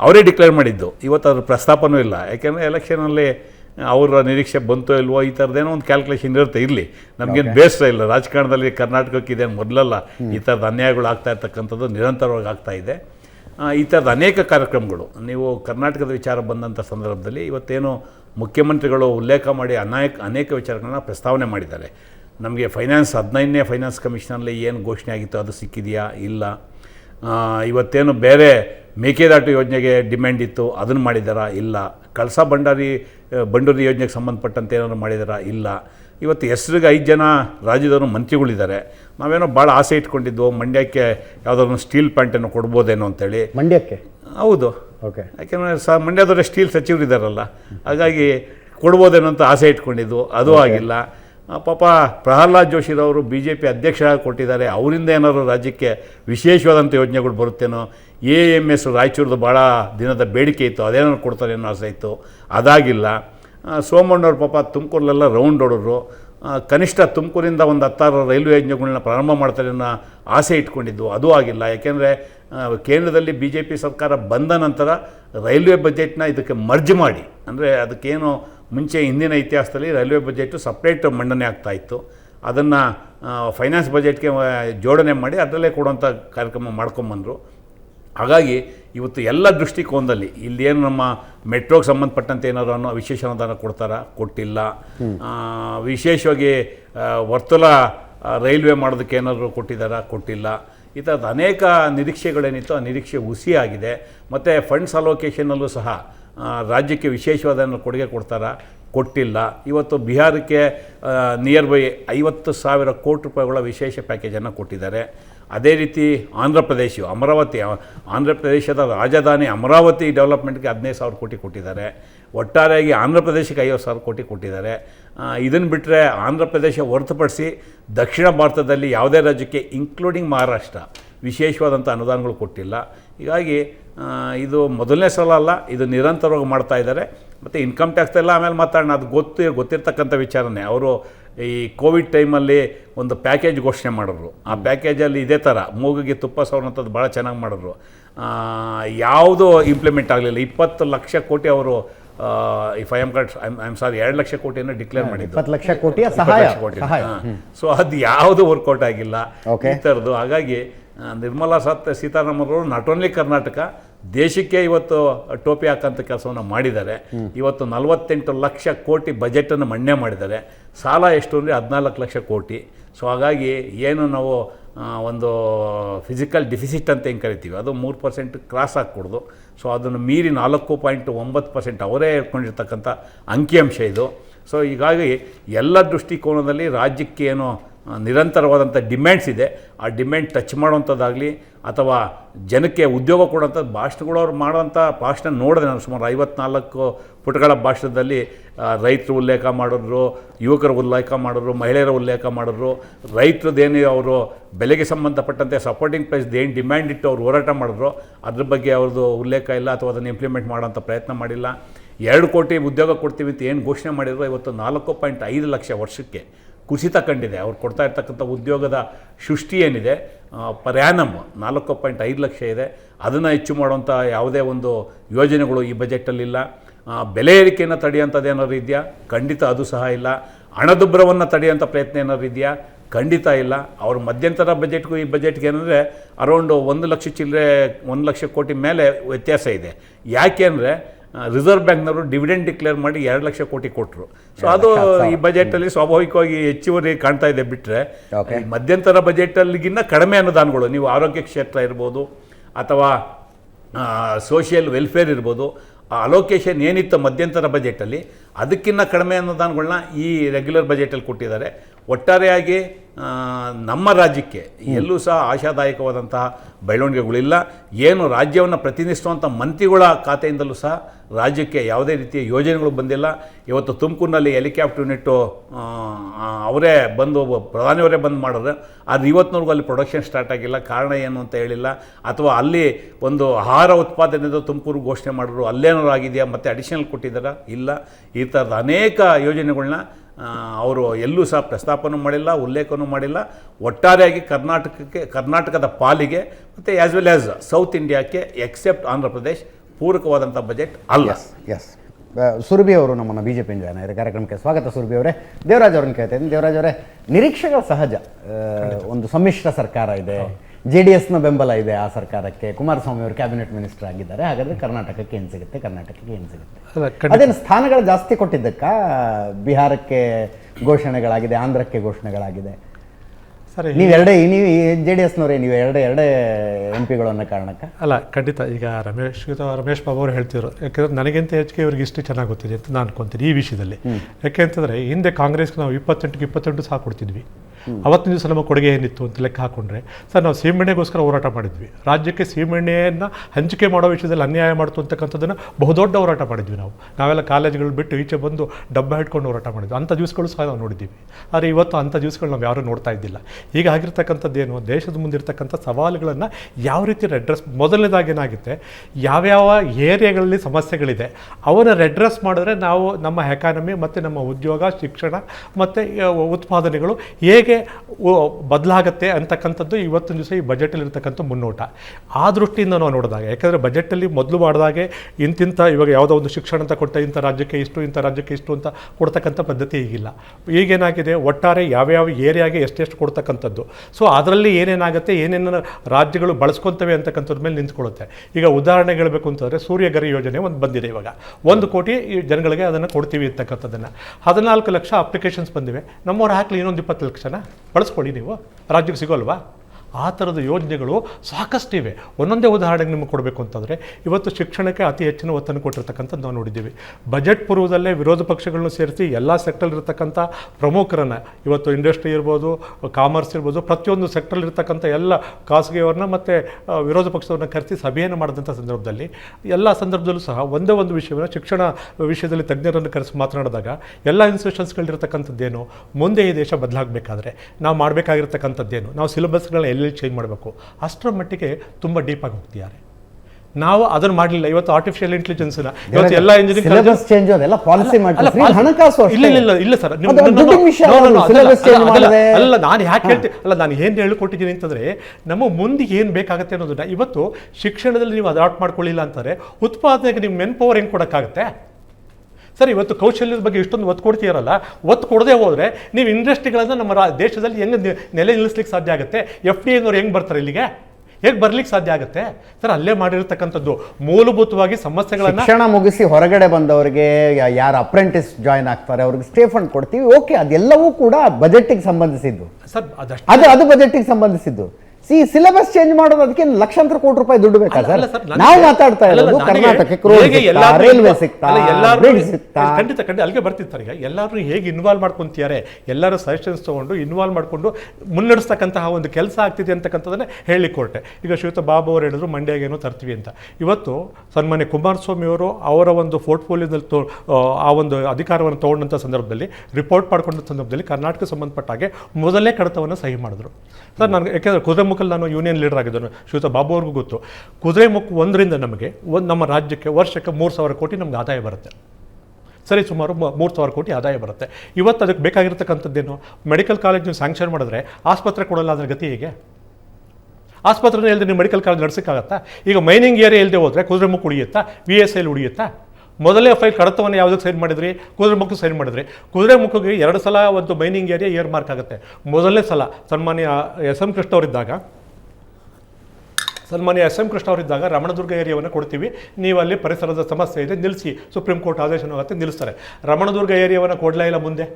ಅವರೇ ಡಿಕ್ಲೇರ್ ಮಾಡಿದ್ದು. ಇವತ್ತು ಅದ್ರ ಪ್ರಸ್ತಾಪನೂ ಇಲ್ಲ. ಯಾಕೆಂದರೆ ಎಲೆಕ್ಷನಲ್ಲಿ ಅವರ ನಿರೀಕ್ಷೆ ಬಂತೋ ಇಲ್ವೋ ಈ ಥರದ್ದೇನೋ ಒಂದು ಕ್ಯಾಲ್ಕುಲೇಷನ್ ಇರುತ್ತೆ ಇರಲಿ. ನಮಗೇನು ಬೇಸರ ಇಲ್ಲ. ರಾಜಕಾರಣದಲ್ಲಿ ಕರ್ನಾಟಕಕ್ಕೆ ಇದೇನು ಮೊದಲಲ್ಲ ಈ ಥರದ ಅನ್ಯಾಯಗಳು ಆಗ್ತಾ ಇರ್ತಕ್ಕಂಥದ್ದು ನಿರಂತರವಾಗಿ ಆಗ್ತಾ ಇದೆ. ಈ ಥರದ ಅನೇಕ ಕಾರ್ಯಕ್ರಮಗಳು. ನೀವು ಕರ್ನಾಟಕದ ವಿಚಾರ ಬಂದಂಥ ಸಂದರ್ಭದಲ್ಲಿ ಇವತ್ತೇನು ಮುಖ್ಯಮಂತ್ರಿಗಳು ಉಲ್ಲೇಖ ಮಾಡಿ ಅನೇಕ ಅನೇಕ ವಿಚಾರಗಳನ್ನ ಪ್ರಸ್ತಾವನೆ ಮಾಡಿದ್ದಾರೆ. ನಮಗೆ ಫೈನಾನ್ಸ್ ಹದಿನೈದನೇ ಫೈನಾನ್ಸ್ ಕಮಿಷನಲ್ಲಿ ಏನು ಘೋಷಣೆ ಆಗಿತ್ತು ಅದು ಸಿಕ್ಕಿದೆಯಾ? ಇಲ್ಲ. ಇವತ್ತೇನು ಬೇರೆ ಮೇಕೆದಾಟು ಯೋಜನೆಗೆ ಡಿಮ್ಯಾಂಡ್ ಇತ್ತು ಅದನ್ನು ಮಾಡಿದಾರಾ? ಇಲ್ಲ. ಕಳಸಾ ಬಂಡಾರಿ ಬಂಡೂರಿ ಯೋಜನೆಗೆ ಸಂಬಂಧಪಟ್ಟಂತೆ ಏನಾದ್ರು ಮಾಡಿದಾರಾ? ಇಲ್ಲ. ಇವತ್ತು ಹೆಸ್ರಿಗೆ ಐದು ಜನ ರಾಜ್ಯದವರು ಮಂತ್ರಿಗಳಿದ್ದಾರೆ ನಾವೇನೋ ಭಾಳ ಆಸೆ ಇಟ್ಕೊಂಡಿದ್ದು ಮಂಡ್ಯಕ್ಕೆ ಯಾವುದಾದ್ರು ಸ್ಟೀಲ್ ಪ್ಯಾಂಟನ್ನು ಕೊಡ್ಬೋದೇನೋ ಅಂತೇಳಿ. ಮಂಡ್ಯಕ್ಕೆ? ಹೌದು. ಓಕೆ. ಯಾಕೆಂದರೆ ಸ ಮಂಡ್ಯದವರೇ ಸ್ಟೀಲ್ ಸಚಿವರಿದ್ದಾರಲ್ಲ ಹಾಗಾಗಿ ಕೊಡ್ಬೋದೇನೋ ಅಂತ ಆಸೆ ಇಟ್ಕೊಂಡಿದ್ದು ಅದು ಆಗಿಲ್ಲ. ಪಾಪ ಪ್ರಹ್ಲಾದ್ ಜೋಶಿರವರು ಬಿ ಜೆ ಪಿ ಅಧ್ಯಕ್ಷರಾಗಿ ಕೊಟ್ಟಿದ್ದಾರೆ. ಅವರಿಂದ ಏನಾದರೂ ರಾಜ್ಯಕ್ಕೆ ವಿಶೇಷವಾದಂಥ ಯೋಜನೆಗಳು ಬರುತ್ತೇನೋ? ಎ ಎಂ ಎಸ್ ರಾಯಚೂರ್ದು ಭಾಳ ದಿನದ ಬೇಡಿಕೆ ಇತ್ತು. ಅದೇನಾದ್ರು ಕೊಡ್ತಾರೆ ಅನ್ನೋ ಆಸೆ ಇತ್ತು. ಅದಾಗಿಲ್ಲ. ಸೋಮಣ್ಣವ್ರ ಪಾಪ ತುಮಕೂರಲ್ಲೆಲ್ಲ ರೌಂಡ್ ಹೊಡೋರು. ಕನಿಷ್ಠ ತುಮಕೂರಿಂದ ಒಂದು ಹತ್ತಾರು ರೈಲ್ವೆ ಯೋಜನೆಗಳನ್ನ ಪ್ರಾರಂಭ ಮಾಡ್ತಾರೆ ಅನ್ನೋ ಆಸೆ ಇಟ್ಕೊಂಡಿದ್ದು ಅದು ಆಗಿಲ್ಲ. ಯಾಕೆಂದರೆ ಕೇಂದ್ರದಲ್ಲಿ ಬಿ ಜೆ ಪಿ ಸರ್ಕಾರ ಬಂದ ನಂತರ ರೈಲ್ವೆ ಬಜೆಟ್ನ ಇದಕ್ಕೆ ಮರ್ಜ್ ಮಾಡಿ. ಅಂದರೆ ಅದಕ್ಕೇನು ಮುಂಚೆ ಹಿಂದಿನ ಇತಿಹಾಸದಲ್ಲಿ ರೈಲ್ವೆ ಬಜೆಟು ಸಪ್ರೇಟ್ ಮಂಡನೆ ಆಗ್ತಾ ಇತ್ತು. ಅದನ್ನು ಫೈನಾನ್ಸ್ ಬಜೆಟ್ಗೆ ಜೋಡಣೆ ಮಾಡಿ ಅದರಲ್ಲೇ ಕೊಡುವಂಥ ಕಾರ್ಯಕ್ರಮ ಮಾಡ್ಕೊಂಬಂದರು ಹಾಗಾಗಿ ಇವತ್ತು ಎಲ್ಲ ದೃಷ್ಟಿಕೋನದಲ್ಲಿ ಇಲ್ಲೇನು ನಮ್ಮ ಮೆಟ್ರೋಗೆ ಸಂಬಂಧಪಟ್ಟಂತೆ ಏನಾದ್ರು ಅನ್ನೋ ವಿಶೇಷ ಅನುದಾನ ಕೊಡ್ತಾರಾ? ಕೊಟ್ಟಿಲ್ಲ. ವಿಶೇಷವಾಗಿ ವರ್ತುಲ ರೈಲ್ವೆ ಮಾಡೋದಕ್ಕೆ ಏನಾದರೂ ಕೊಟ್ಟಿದ್ದಾರಾ ಕೊಟ್ಟಿಲ್ಲ. ಈ ಥರದ ಅನೇಕ ನಿರೀಕ್ಷೆಗಳೇನಿತ್ತು ಆ ನಿರೀಕ್ಷೆ ಹುಸಿಯಾಗಿದೆ. ಮತ್ತು ಫಂಡ್ಸ್ ಅಲೋಕೇಶನಲ್ಲೂ ಸಹ ರಾಜ್ಯಕ್ಕೆ ವಿಶೇಷವಾದ ಕೊಡುಗೆ ಕೊಡ್ತಾರಾ? ಕೊಟ್ಟಿಲ್ಲ. ಇವತ್ತು ಬಿಹಾರಕ್ಕೆ ನಿಯರ್ ಬೈ ಐವತ್ತು ಸಾವಿರ ಕೋಟಿ ರೂಪಾಯಿಗಳ ವಿಶೇಷ ಪ್ಯಾಕೇಜನ್ನು ಕೊಟ್ಟಿದ್ದಾರೆ. ಅದೇ ರೀತಿ ಆಂಧ್ರ ಪ್ರದೇಶ ಅಮರಾವತಿ ಆಂಧ್ರ ಪ್ರದೇಶದ ರಾಜಧಾನಿ ಅಮರಾವತಿ ಡೆವಲಪ್ಮೆಂಟ್ಗೆ ಹದಿನೈದು ಸಾವಿರ ಕೋಟಿ ಕೊಟ್ಟಿದ್ದಾರೆ. ಒಟ್ಟಾರೆಯಾಗಿ ಆಂಧ್ರ ಪ್ರದೇಶಕ್ಕೆ ಐವತ್ತು ಸಾವಿರ ಕೋಟಿ ಕೊಟ್ಟಿದ್ದಾರೆ. ಇದನ್ನು ಬಿಟ್ಟರೆ ಆಂಧ್ರ ಪ್ರದೇಶ ಹೊರತುಪಡಿಸಿ ದಕ್ಷಿಣ ಭಾರತದಲ್ಲಿ ಯಾವುದೇ ರಾಜ್ಯಕ್ಕೆ ಇನ್ಕ್ಲೂಡಿಂಗ್ ಮಹಾರಾಷ್ಟ್ರ ವಿಶೇಷವಾದಂಥ ಅನುದಾನಗಳು ಕೊಟ್ಟಿಲ್ಲ. ಹೀಗಾಗಿ ಇದು ಮೊದಲನೇ ಸಲ ಅಲ್ಲ ಇದು ನಿರಂತರವಾಗಿ ಮಾಡ್ತಾ ಇದ್ದಾರೆ. ಮತ್ತು ಇನ್ಕಮ್ ಟ್ಯಾಕ್ಸ್ ಎಲ್ಲ ಆಮೇಲೆ ಮಾತಾಡೋಣ ಅದು ಗೊತ್ತು ಗೊತ್ತಿರ್ತಕ್ಕಂಥ ವಿಚಾರನೇ. ಅವರು ಈ ಕೋವಿಡ್ ಟೈಮಲ್ಲಿ ಒಂದು ಪ್ಯಾಕೇಜ್ ಘೋಷಣೆ ಮಾಡಿದ್ರು. ಆ ಪ್ಯಾಕೇಜಲ್ಲಿ ಇದೇ ಥರ ಮೂಗಿಗೆ ತುಪ್ಪ ಸವರಂಥದ್ದು ಭಾಳ ಚೆನ್ನಾಗಿ ಮಾಡಿದ್ರು. ಆ, ಯಾವುದೂ ಇಂಪ್ಲಿಮೆಂಟ್ ಆಗಲಿಲ್ಲ. ಇಪ್ಪತ್ತು ಲಕ್ಷ ಕೋಟಿ ಅವರು if I'm cut I'm sorry ಎರಡು ಲಕ್ಷ ಕೋಟಿಯನ್ನು ಡಿಕ್ಲೇರ್ ಮಾಡಿದ್ದು ಇಪ್ಪತ್ತು ಲಕ್ಷ ಕೋಟಿಯ ಸಹಾಯ ಕೋಟಿ ಸೊ ಅದು ಯಾವುದು ವರ್ಕೌಟ್ ಆಗಿಲ್ಲ. ಈ ಥರದ್ದು ಹಾಗಾಗಿ ನಿರ್ಮಲಾ ಸತ್ ಸೀತಾರಾಮನ್ ನಾಟ್ ಓನ್ಲಿ ಕರ್ನಾಟಕ, ದೇಶಕ್ಕೆ ಇವತ್ತು ಟೋಪಿ ಹಾಕೋಂಥ ಕೆಲಸವನ್ನು ಮಾಡಿದ್ದಾರೆ. ಇವತ್ತು ನಲವತ್ತೆಂಟು ಲಕ್ಷ ಕೋಟಿ ಬಜೆಟನ್ನು ಮಣ್ಣೆ ಮಾಡಿದ್ದಾರೆ. ಸಾಲ ಎಷ್ಟು ಅಂದರೆ ಹದಿನಾಲ್ಕು ಲಕ್ಷ ಕೋಟಿ. ಸೊ ಹಾಗಾಗಿ ಏನು ನಾವು ಒಂದು ಫಿಸಿಕಲ್ ಡಿಫಿಸಿಟ್ ಅಂತ ಏನು ಕರಿತೀವಿ? ಅದು ಮೂರು ಪರ್ಸೆಂಟ್ ಕ್ರಾಸ್ ಹಾಕ್ಕೊಡ್ದು. ಸೊ ಅದನ್ನು ಮೀರಿ ನಾಲ್ಕು ಪಾಯಿಂಟ್ ಒಂಬತ್ತು ಪರ್ಸೆಂಟ್ ಅವರೇ ಹೇಳ್ಕೊಂಡಿರ್ತಕ್ಕಂಥ ಅಂಕಿಅಂಶ ಇದು. ಸೊ ಹೀಗಾಗಿ ಎಲ್ಲ ದೃಷ್ಟಿಕೋನದಲ್ಲಿ ರಾಜ್ಯಕ್ಕೆ ಏನು ನಿರಂತರವಾದಂಥ ಡಿಮ್ಯಾಂಡ್ಸ್ ಇದೆ. ಆ ಡಿಮ್ಯಾಂಡ್ ಟಚ್ ಮಾಡುವಂಥದ್ದಾಗಲಿ ಅಥವಾ ಜನಕ್ಕೆ ಉದ್ಯೋಗ ಕೊಡುವಂಥದ್ದು ಭಾಷಣಗಳು ಅವ್ರು ಮಾಡುವಂಥ ಭಾಷಣ ನೋಡಿದೆ ನಾನು ಸುಮಾರು ಐವತ್ನಾಲ್ಕು ಪುಟಗಳ ಭಾಷಣದಲ್ಲಿ. ರೈತರು ಉಲ್ಲೇಖ ಮಾಡಿದ್ರು, ಯುವಕರ ಉಲ್ಲೇಖ ಮಾಡಿದ್ರು, ಮಹಿಳೆಯರ ಉಲ್ಲೇಖ ಮಾಡಿದ್ರು. ರೈತರದ್ದೇನು ಅವರು ಬೆಲೆಗೆ ಸಂಬಂಧಪಟ್ಟಂತೆ ಸಪೋರ್ಟಿಂಗ್ ಪ್ರೈಸ್ ಏನು ಡಿಮ್ಯಾಂಡ್ ಇಟ್ಟು ಅವ್ರು ಹೋರಾಟ ಮಾಡಿದ್ರು, ಅದ್ರ ಬಗ್ಗೆ ಅವ್ರದ್ದು ಉಲ್ಲೇಖ ಇಲ್ಲ ಅಥವಾ ಅದನ್ನು ಇಂಪ್ಲಿಮೆಂಟ್ ಮಾಡೋಂಥ ಪ್ರಯತ್ನ ಮಾಡಿಲ್ಲ. ಎರಡು ಕೋಟಿ ಉದ್ಯೋಗ ಕೊಡ್ತೀವಿ ಅಂತ ಏನು ಘೋಷಣೆ ಮಾಡಿದ್ರು, ಇವತ್ತು ನಾಲ್ಕು ಪಾಯಿಂಟ್ ಐದು ಲಕ್ಷ ವರ್ಷಕ್ಕೆ. ಕುಸಿತ ಕಂಡಿದೆ. ಅವ್ರು ಕೊಡ್ತಾ ಇರ್ತಕ್ಕಂಥ ಉದ್ಯೋಗದ ಸೃಷ್ಟಿ ಏನಿದೆ ಪರ್ಯಾನಮ್ ನಾಲ್ಕು ಪಾಯಿಂಟ್ ಐದು ಲಕ್ಷ ಇದೆ. ಅದನ್ನು ಹೆಚ್ಚು ಮಾಡುವಂಥ ಯಾವುದೇ ಒಂದು ಯೋಜನೆಗಳು ಈ ಬಜೆಟಲ್ಲಿಲ್ಲ. ಬೆಲೆ ಏರಿಕೆಯನ್ನು ತಡೆಯುವಂಥದ್ದು ಏನಾದ್ರು ಇದೆಯಾ? ಖಂಡಿತ ಅದು ಸಹ ಇಲ್ಲ. ಹಣದುಬ್ಬರವನ್ನು ತಡೆಯುವಂಥ ಪ್ರಯತ್ನ ಏನಾದ್ರು ಇದೆಯಾ? ಖಂಡಿತ ಇಲ್ಲ. ಅವ್ರ ಮಧ್ಯಂತರ ಬಜೆಟ್ಗೂ ಈ ಬಜೆಟ್ಗೆ ಏನಂದರೆ ಅರೌಂಡು ಒಂದು ಲಕ್ಷ ಚಿಲ್ಲರೆ, ಒಂದು ಲಕ್ಷ ಕೋಟಿ ಮೇಲೆ ವ್ಯತ್ಯಾಸ ಇದೆ. ಯಾಕೆ ಅಂದರೆ ರಿಸರ್ವ್ ಬ್ಯಾಂಕ್ನವರು ಡಿವಿಡೆಂಡ್ ಡಿಕ್ಲೇರ್ ಮಾಡಿ ಎರಡು ಲಕ್ಷ ಕೋಟಿ ಕೊಟ್ಟರು ಸೊ ಅದು ಈ ಬಜೆಟಲ್ಲಿ ಸ್ವಾಭಾವಿಕವಾಗಿ ಹೆಚ್ಚುವರಿ ಕಾಣ್ತಾ ಇದೆ ಬಿಟ್ಟರೆ ಮಧ್ಯಂತರ ಬಜೆಟಲ್ಲಿಗಿನ್ನ ಕಡಿಮೆ ಅನುದಾನಗಳು ನೀವು ಆರೋಗ್ಯ ಕ್ಷೇತ್ರ ಇರ್ಬೋದು ಅಥವಾ ಸೋಷಿಯಲ್ ವೆಲ್ಫೇರ್ ಇರ್ಬೋದು ಆ ಅಲೋಕೇಶನ್ ಏನಿತ್ತು ಮಧ್ಯಂತರ ಬಜೆಟಲ್ಲಿ ಅದಕ್ಕಿಂತ ಕಡಿಮೆ ಅನುದಾನಗಳನ್ನ ಈ ರೆಗ್ಯುಲರ್ ಬಜೆಟಲ್ಲಿ ಕೊಟ್ಟಿದ್ದಾರೆ. ಒಟ್ಟಾರೆಯಾಗಿ ನಮ್ಮ ರಾಜ್ಯಕ್ಕೆ ಎಲ್ಲೂ ಸಹ ಆಶಾದಾಯಕವಾದಂತಹ ಬೆಳವಣಿಗೆಗಳಿಲ್ಲ. ಏನು ರಾಜ್ಯವನ್ನು ಪ್ರತಿನಿಧಿಸುವಂಥ ಮಂತ್ರಿಗಳ ಖಾತೆಯಿಂದಲೂ ಸಹ ರಾಜ್ಯಕ್ಕೆ ಯಾವುದೇ ರೀತಿಯ ಯೋಜನೆಗಳು ಬಂದಿಲ್ಲ. ಇವತ್ತು ತುಮಕೂರಿನಲ್ಲಿ ಹೆಲಿಕಾಪ್ಟರ್ ಯೂನಿಟ್ಟು ಅವರೇ ಬಂದು ಪ್ರಧಾನಿಯವರೇ ಬಂದು ಮಾಡಿದ್ರೆ ಆದರೆ ಇವತ್ತಿನವರೆಗೂ ಅಲ್ಲಿ ಪ್ರೊಡಕ್ಷನ್ ಸ್ಟಾರ್ಟ್ ಆಗಿಲ್ಲ. ಕಾರಣ ಏನು ಅಂತ ಹೇಳಿಲ್ಲ. ಅಥವಾ ಅಲ್ಲಿ ಒಂದು ಆಹಾರ ಉತ್ಪಾದನೆದು ತುಮಕೂರು ಘೋಷಣೆ ಮಾಡಿದ್ರು. ಅಲ್ಲೇನಾದ್ರು ಆಗಿದೆಯಾ? ಮತ್ತು ಅಡಿಷನಲ್ ಕೊಟ್ಟಿದ್ದಾರಾ? ಇಲ್ಲ. ಈ ಥರದ ಅನೇಕ ಯೋಜನೆಗಳನ್ನ ಅವರು ಎಲ್ಲೂ ಸಹ ಪ್ರಸ್ತಾಪನೂ ಮಾಡಿಲ್ಲ ಉಲ್ಲೇಖನೂ ಮಾಡಿಲ್ಲ. ಒಟ್ಟಾರೆಯಾಗಿ ಕರ್ನಾಟಕಕ್ಕೆ ಕರ್ನಾಟಕದ ಪಾಲಿಗೆ ಮತ್ತು ಆ್ಯಸ್ ವೆಲ್ ಆ್ಯಸ್ ಸೌತ್ ಇಂಡಿಯಾಕ್ಕೆ ಎಕ್ಸೆಪ್ಟ್ ಆಂಧ್ರ ಪ್ರದೇಶ್ ಪೂರಕವಾದಂಥ ಬಜೆಟ್ ಅಲ್ಲ. ಎಸ್ ಸುರಭಿ ಅವರು ನಮ್ಮನ್ನು ಬಿ ಜೆ ಪಿ ಜಾಯ್ನ್ ಕಾರ್ಯಕ್ರಮಕ್ಕೆ ಸ್ವಾಗತ ಸುರಭಿ ಅವರೇ. ದೇವರಾಜ್ ಅವ್ರನ್ನ ಕೇಳ್ತಾ ಇದ್ದೀನಿ. ದೇವರಾಜ್ ಅವರೇ ನಿರೀಕ್ಷೆಗಳು ಸಹಜ. ಒಂದು ಸಮ್ಮಿಶ್ರ ಸರ್ಕಾರ ಇದೆ. ಜೆ ಡಿ ಎಸ್ನ ಬೆಂಬಲ ಇದೆ ಆ ಸರ್ಕಾರಕ್ಕೆ. ಕುಮಾರಸ್ವಾಮಿ ಅವರು ಕ್ಯಾಬಿನೆಟ್ ಮಿನಿಸ್ಟರ್ ಆಗಿದ್ದಾರೆ. ಹಾಗಾದ್ರೆ ಕರ್ನಾಟಕಕ್ಕೆ ಏನು ಸಿಗುತ್ತೆ? ಕರ್ನಾಟಕಕ್ಕೆ ಏನು ಸಿಗುತ್ತೆ. ಅದೇನು ಸ್ಥಾನಗಳು ಜಾಸ್ತಿ ಕೊಟ್ಟಿದ್ದಕ್ಕ? ಬಿಹಾರಕ್ಕೆ ಘೋಷಣೆಗಳಾಗಿದೆ ಆಂಧ್ರಕ್ಕೆ ಘೋಷಣೆಗಳಾಗಿದೆ. ಸರಿ ನೀವು ಎರಡೇ ನೀವು ಜೆ ಡಿ ಎಸ್ನವರೇ ನೀವು ಎರಡೇ ಎರಡೇ ಎಂ ಪಿಗಳು ಅನ್ನೋ ಕಾರಣಕ್ಕೆ? ಅಲ್ಲ ಖಂಡಿತ. ಈಗ ರಮೇಶ್ ರಮೇಶ್ ಬಾಬು ಅವರು ಹೇಳ್ತಿದ್ರು. ಯಾಕಂದ್ರೆ ನನಗಿಂತ ಹೆಚ್ಚಿಗೆ ಇವ್ರಿಗೆ ಇಷ್ಟು ಚೆನ್ನಾಗಿ ಗೊತ್ತಿದೆ ಅಂತ ನಾನು ಅನ್ಕೊಂತೀನಿ ಈ ವಿಷಯದಲ್ಲಿ. ಯಾಕೆ ಅಂತಂದರೆ ಹಿಂದೆ ಕಾಂಗ್ರೆಸ್ಗೆ ನಾವು ಇಪ್ಪತ್ತೆಂಟಿಗೆ ಇಪ್ಪತ್ತೆಂಟು ಸಹ ಕೊಡ್ತಿದ್ವಿ. ಅವತ್ತಿನ ದಿವಸ ನಮ್ಮ ಕೊಡುಗೆ ಏನಿತ್ತು ಅಂತ ಲೆಕ್ಕ ಹಾಕೊಂಡ್ರೆ, ಸರ್, ನಾವು ಸೀಮೆಣ್ಣೆಗೋಸ್ಕರ ಹೋರಾಟ ಮಾಡಿದ್ವಿ. ರಾಜ್ಯಕ್ಕೆ ಸೀಮೆಣ್ಣೆಯನ್ನು ಹಂಚಿಕೆ ಮಾಡೋ ವಿಷಯದಲ್ಲಿ ಅನ್ಯಾಯ ಮಾಡ್ತು ಅಂತಕ್ಕಂಥದ್ದನ್ನು ಬಹುದೊಡ್ಡ ಹೋರಾಟ ಮಾಡಿದ್ವಿ ನಾವು. ನಾವೆಲ್ಲ ಕಾಲೇಜುಗಳು ಬಿಟ್ಟು ಈಚೆ ಬಂದು ಡಬ್ಬ ಹಿಡ್ಕೊಂಡು ಹೋರಾಟ ಮಾಡಿದ್ವಿ. ಅಂಥ ದಿವಸಗಳು ಸಹ ನಾವು ನೋಡಿದ್ದೀವಿ. ಆದರೆ ಇವತ್ತು ಅಂಥ ದಿವಸಗಳು ನಾವು ಯಾರೂ ನೋಡ್ತಾ ಇದ್ದಿಲ್ಲ. ಈಗ ಆಗಿರ್ತಕ್ಕಂಥದ್ದೇನು ದೇಶದ ಮುಂದಿರ್ತಕ್ಕಂಥ ಸವಾಲುಗಳನ್ನು ಯಾವ ರೀತಿ ರೆಡ್ರೆಸ್ ಮೊದಲನೇದಾಗಿ ಏನಾಗುತ್ತೆ? ಯಾವ್ಯಾವ ಏರಿಯಾಗಳಲ್ಲಿ ಸಮಸ್ಯೆಗಳಿದೆ, ಅವನ್ನ ರೆಡ್ರೆಸ್ ಮಾಡಿದ್ರೆ ನಾವು ನಮ್ಮ ಎಕಾನಮಿ ಮತ್ತು ನಮ್ಮ ಉದ್ಯೋಗ, ಶಿಕ್ಷಣ ಮತ್ತು, ಉತ್ಪಾದನೆಗಳು ಹೇಗೆ ಬದಲಾಗತ್ತೆ ಅಂತಕ್ಕಂಥದ್ದು ಇವತ್ತಿನ ದಿವಸ ಈ ಬಜೆಟಲ್ಲಿ ಇರ್ತಕ್ಕಂಥ ಮುನ್ನೋಟ. ಆ ದೃಷ್ಟಿಯಿಂದ ನಾವು ನೋಡಿದಾಗ, ಯಾಕಂದರೆ ಬಜೆಟಲ್ಲಿ ಮೊದಲು ಮಾಡಿದಾಗೆ ಇಂತಿಂಥ ಇವಾಗ ಯಾವುದೋ ಒಂದು ಶಿಕ್ಷಣ ಅಂತ ಕೊಟ್ಟ ಇಂಥ ರಾಜ್ಯಕ್ಕೆ ಇಷ್ಟು, ಇಂಥ ರಾಜ್ಯಕ್ಕೆ ಇಷ್ಟು ಅಂತ ಕೊಡ್ತಕ್ಕಂಥ ಪದ್ಧತಿ ಈಗಿಲ್ಲ. ಈಗೇನಾಗಿದೆ? ಒಟ್ಟಾರೆ ಯಾವ್ಯಾವ ಏರಿಯಾಗೆ ಎಷ್ಟೆಷ್ಟು ಕೊಡ್ತಕ್ಕಂಥದ್ದು? ಸೊ, ಅದರಲ್ಲಿ ಏನೇನಾಗುತ್ತೆ, ಏನೇನು ರಾಜ್ಯಗಳು ಬಳಸ್ಕೊತವೆ ಅಂತಕ್ಕಂಥದ್ರ ಮೇಲೆ ನಿಂತ್ಕೊಳ್ಳುತ್ತೆ. ಈಗ ಉದಾಹರಣೆ ಹೇಳಬೇಕು ಅಂತಂದರೆ ಸೂರ್ಯಗರಿ ಯೋಜನೆ ಒಂದು ಬಂದಿದೆ ಇವಾಗ. ಒಂದು ಕೋಟಿ ಈ ಜನಗಳಿಗೆ ಅದನ್ನು ಕೊಡ್ತೀವಿ ಅಂತಕ್ಕಂಥದ್ದನ್ನು. ಹದಿನಾಲ್ಕು ಲಕ್ಷ ಅಪ್ಲಿಕೇಶನ್ಸ್ ಬಂದಿವೆ. ನಮ್ಮವ್ರು ಹಾಕಲಿ ಇನ್ನೊಂದು ಇಪ್ಪತ್ತು ಲಕ್ಷನ? ಬಳಸ್ಕೊಳ್ಳಿ ನೀವು. ರಾಜ್ಯಕ್ಕೆ ಸಿಗೋಲ್ವಾ ಆ ಥರದ ಯೋಜನೆಗಳು ಸಾಕಷ್ಟಿವೆ. ಒಂದೊಂದೇ ಉದಾಹರಣೆಗೆ ನಿಮಗೆ ಕೊಡಬೇಕು ಅಂತಂದರೆ, ಇವತ್ತು ಶಿಕ್ಷಣಕ್ಕೆ ಅತಿ ಹೆಚ್ಚಿನ ಒತ್ತನ್ನು ಕೊಟ್ಟಿರ್ತಕ್ಕಂಥದ್ದು ನಾವು ನೋಡಿದ್ದೀವಿ. ಬಜೆಟ್ ಪೂರ್ವದಲ್ಲೇ ವಿರೋಧ ಪಕ್ಷಗಳನ್ನು ಸೇರಿಸಿ ಎಲ್ಲ ಸೆಕ್ಟರ್ ಇರತಕ್ಕಂಥ ಪ್ರಮುಖರನ್ನು, ಇವತ್ತು ಇಂಡಸ್ಟ್ರಿ ಇರ್ಬೋದು, ಕಾಮರ್ಸ್ ಇರ್ಬೋದು, ಪ್ರತಿಯೊಂದು ಸೆಕ್ಟರ್ ಇರ್ತಕ್ಕಂಥ ಎಲ್ಲ ಖಾಸಗಿಯವ್ರನ್ನ ಮತ್ತು ವಿರೋಧ ಪಕ್ಷದವ್ರನ್ನ ಕರೆಸಿ ಸಭೆಯನ್ನು ಮಾಡಿದಂಥ ಸಂದರ್ಭದಲ್ಲಿ, ಎಲ್ಲ ಸಂದರ್ಭದಲ್ಲೂ ಸಹ ಒಂದೇ ಒಂದು ವಿಷಯವನ್ನು ಶಿಕ್ಷಣ ವಿಷಯದಲ್ಲಿ ತಜ್ಞರನ್ನು ಕರೆಸಿ ಮಾತನಾಡಿದಾಗ, ಎಲ್ಲ ಇನ್ಸ್ಟಿಟ್ಯೂಷನ್ಸ್ಗಳಿರ್ತಕ್ಕಂಥದ್ದೇನು? ಮುಂದೆ ಈ ದೇಶ ಬದಲಾಗಬೇಕಾದ್ರೆ, ನಾವು ಮಾಡಬೇಕಾಗಿರ್ತಕ್ಕಂಥದ್ದೇನು? ನಾವು ಸಿಲೆಬಸ್ಗಳನ್ನ ಚೇಂಜ್ ಮಾಡಬೇಕು. ಅಷ್ಟರ ಮಟ್ಟಿಗೆ ತುಂಬ ಡೀಪಾಗಿ ಹೋಗ್ತಿದ್ದಾರೆ. ನಾವು ಅದನ್ನು ಮಾಡಲಿಲ್ಲ. ಇವತ್ತು ಆರ್ಟಿಫಿಷಿಯಲ್ ಇಂಟೆಲಿಜೆನ್ಸ್ ಇವತ್ತು ಎಲ್ಲ ಇಂಜಿನಿಯರಿಂಗ್ ಸಿಲೆಬಸ್ ಚೇಂಜ್ ಅದೆಲ್ಲ ಪಾಲಿಸಿ ಅಲ್ಲ, ಹಣಕಾಸು. ಇಲ್ಲ ಇಲ್ಲ ಇಲ್ಲ ಸರ್. ನಾನು ಯಾಕೆ ಹೇಳ್ತೀನಿ ಅಲ್ಲ ನಾನು ಏನು ಹೇಳ್ಕೊಟ್ಟಿದ್ದೀನಿ ಅಂತಂದ್ರೆ ನಮ್ಮ ಮುಂದೆ ಏನು ಬೇಕಾಗುತ್ತೆ ಅನ್ನೋದನ್ನ ಇವತ್ತು ಶಿಕ್ಷಣದಲ್ಲಿ ನೀವು ಅಡಾಪ್ಟ್ ಮಾಡ್ಕೊಳ್ಳಿಲ್ಲ ಅಂತಾರೆ. ಉತ್ಪಾದನೆಗೆ ನೀವು ಮೆನ್ ಪವರ್ ಹೆಂಗೆ ಕೊಡೋಕ್ಕಾಗುತ್ತೆ? ಸರ್ ಇವತ್ತು ಕೌಶಲ್ಯದ ಬಗ್ಗೆ ಇಷ್ಟೊಂದು ಒತ್ತು ಕೊಡ್ತೀರಲ್ಲ ಒತ್ತು ಕೊಡದೆ ಹೋದರೆ ನೀವು ಇಂಡಸ್ಟ್ರಿಗಳನ್ನು ನಮ್ಮ ರಾ ದೇಶದಲ್ಲಿ ಹೆಂಗೆ ನೆಲೆ ನಿಲ್ಲಿಸ್ಲಿಕ್ಕೆ ಸಾಧ್ಯ ಆಗುತ್ತೆ? ಎಫ್ ಡಿ ಎನವ್ರು ಹೆಂಗೆ ಬರ್ತಾರೆ ಇಲ್ಲಿಗೆ? ಹೇಗೆ ಬರ್ಲಿಕ್ಕೆ ಸಾಧ್ಯ ಆಗುತ್ತೆ? ಸರ್ ಅಲ್ಲೇ ಮಾಡಿರ್ತಕ್ಕಂಥದ್ದು ಮೂಲಭೂತವಾಗಿ ಸಮಸ್ಯೆಗಳನ್ನು ಶಿಕ್ಷಣ ಮುಗಿಸಿ ಹೊರಗಡೆ ಬಂದವರಿಗೆ ಯಾರು ಅಪ್ರೆಂಟಿಸ್ ಜಾಯ್ನ್ ಆಗ್ತಾರೆ ಅವ್ರಿಗೆ ಸ್ಟೇ ಫಂಡ್ ಕೊಡ್ತೀವಿ ಓಕೆ ಅದೆಲ್ಲವೂ ಕೂಡ ಬಜೆಟ್ಗೆ ಸಂಬಂಧಿಸಿದ್ದು. ಸರ್ ಅದಷ್ಟು. ಅದು ಅದು ಬಜೆಟ್ಗೆ ಸಂಬಂಧಿಸಿದ್ದು. ಸಿ ಸಿಲೆಬಸ್ ಚೇಂಜ್ ಮಾಡೋದು ಅದಕ್ಕೆ ಲಕ್ಷಾಂತರ ಕೋಟಿ ರೂಪಾಯಿ ದುಡ್ಡು ಬೇಕಾ ಸರ್? ನಾವು ಮಾತಾಡ್ತಾ ಇರೋದು ಕರ್ನಾಟಕಕ್ಕೆ ರೈಲ್ವೆ ಸಿಗ್ತಾ ಖಂಡಿತ ಖಂಡಿತ ಅಲ್ಲಿಗೆ ಬರ್ತಿರ್ತಾರೆ. ಈಗ ಎಲ್ಲರೂ ಹೇಗೆ ಇನ್ವಾಲ್ವ್ ಮಾಡ್ಕೊಂತಿದ್ದಾರೆ ಎಲ್ಲರೂ ಸಜೆಷನ್ಸ್ ತೊಗೊಂಡು ಇನ್ವಾಲ್ವ್ ಮಾಡಿಕೊಂಡು ಮುನ್ನಡೆಸ್ತಕ್ಕಂತಹ ಒಂದು ಕೆಲಸ ಆಗ್ತಿದೆ ಅಂತಕ್ಕಂಥದ್ದನ್ನೇ ಹೇಳಿಕೊಟ್ಟೆ ಈಗ ಶ್ವೇತ ಬಾಬು ಅವರು ಹೇಳಿದ್ರು ಮಂಡ್ಯಗೆ ಏನೋ ತರ್ತೀವಿ ಅಂತ. ಇವತ್ತು ಸನ್ಮಾನ್ಯ ಕುಮಾರಸ್ವಾಮಿ ಅವರು ಅವರ ಒಂದು ಪೋರ್ಟ್ಫೋಲಿಯೋದಲ್ಲಿ ತೋ ಆ, ಒಂದು ಅಧಿಕಾರವನ್ನು ತಗೊಂಡಂಥ ಸಂದರ್ಭದಲ್ಲಿ ರಿಪೋರ್ಟ್ ಮಾಡ್ಕೊಂಡ ಸಂದರ್ಭದಲ್ಲಿ ಕರ್ನಾಟಕ ಸಂಬಂಧಪಟ್ಟ ಹಾಗೆ ಮೊದಲೇ ಕಡತವನ್ನು ಸಹಿ ಮಾಡಿದ್ರು. ಸರ್ ನನಗೆ ಯಾಕೆಂದರೆ ಕುದುರೆಮುಖಲ್ಲಿ ನಾನು ಯೂನಿಯನ್ ಲೀಡರ್ ಆಗಿದ್ದನು ಶ್ರೀಯುತ ಬಾಬು ಅವ್ರಿಗೂ ಗೊತ್ತು. ಕುದುರೆಮುಖ ಒಂದರಿಂದ ನಮಗೆ, ಒಂದು ನಮ್ಮ ರಾಜ್ಯಕ್ಕೆ ವರ್ಷಕ್ಕೆ ಮೂರು ಸಾವಿರ ಕೋಟಿ ನಮ್ಗೆ ಆದಾಯ ಬರುತ್ತೆ. ಸರಿ, ಸುಮಾರು ಮೂರು ಸಾವಿರ ಕೋಟಿ ಆದಾಯ ಬರುತ್ತೆ. ಇವತ್ತು ಅದಕ್ಕೆ ಬೇಕಾಗಿರ್ತಕ್ಕಂಥದ್ದೇನು? ಮೆಡಿಕಲ್ ಕಾಲೇಜ್ ನೀವು ಸ್ಯಾಂಕ್ಷನ್ ಮಾಡಿದ್ರೆ ಆಸ್ಪತ್ರೆ ಕೊಡಲ್ಲ ಅದರ ಗತಿ ಹೇಗೆ? ಆಸ್ಪತ್ರೆನೇ ಇಲ್ಲದೆ ನೀವು ಮೆಡಿಕಲ್ ಕಾಲೇಜ್ ನಡೆಸೋಕ್ಕಾಗತ್ತಾ? ಈಗ ಮೈನಿಂಗ್ ಏರಿಯಾ ಇಲ್ಲದೆ ಹೋದರೆ ಕುದುರೆಮುಖ ಉಳಿಯುತ್ತಾ? ವಿ ಎಸ್ ಎಲ್ ಉಳಿಯುತ್ತಾ? ಮೊದಲೇ ಫೈಲ್ ಕಡತವನ್ನು ಯಾವುದಕ್ಕೆ ಸೈನ್ ಮಾಡಿದ್ರಿ? ಕುದುರೆ ಮುಖಕ್ಕೆ ಸೈನ್ ಮಾಡಿದ್ರಿ. ಕುದುರೆಮುಖಗೆ ಎರಡು ಸಲ ಒಂದು ಮೈನಿಂಗ್ ಏರಿಯಾ ಏರ್ ಮಾರ್ಕ್ ಆಗುತ್ತೆ. ಮೊದಲನೇ ಸಲ ಸನ್ಮಾನ್ಯ ಎಸ್ ಎಂ ಕೃಷ್ಣ ಅವರಿದ್ದಾಗ, ಸನ್ಮಾನ್ಯ ಎಸ್ ಎಂ ಕೃಷ್ಣ ಅವರಿದ್ದಾಗ ರಮಣದುರ್ಗ ಏರಿಯಾವನ್ನು ಕೊಡ್ತೀವಿ. ನೀವು ಅಲ್ಲಿ ಪರಿಸರದ ಸಮಸ್ಯೆ ಇದೆ ನಿಲ್ಲಿಸಿ ಸುಪ್ರೀಂ ಕೋರ್ಟ್ ಆದೇಶವಾಗುತ್ತೆ ನಿಲ್ಲಿಸ್ತಾರೆ. ರಮಣದುರ್ಗ ಏರಿಯಾವನ್ನು ಕೊಡಲೇ ಇಲ್ಲ ಮುಂದೆ?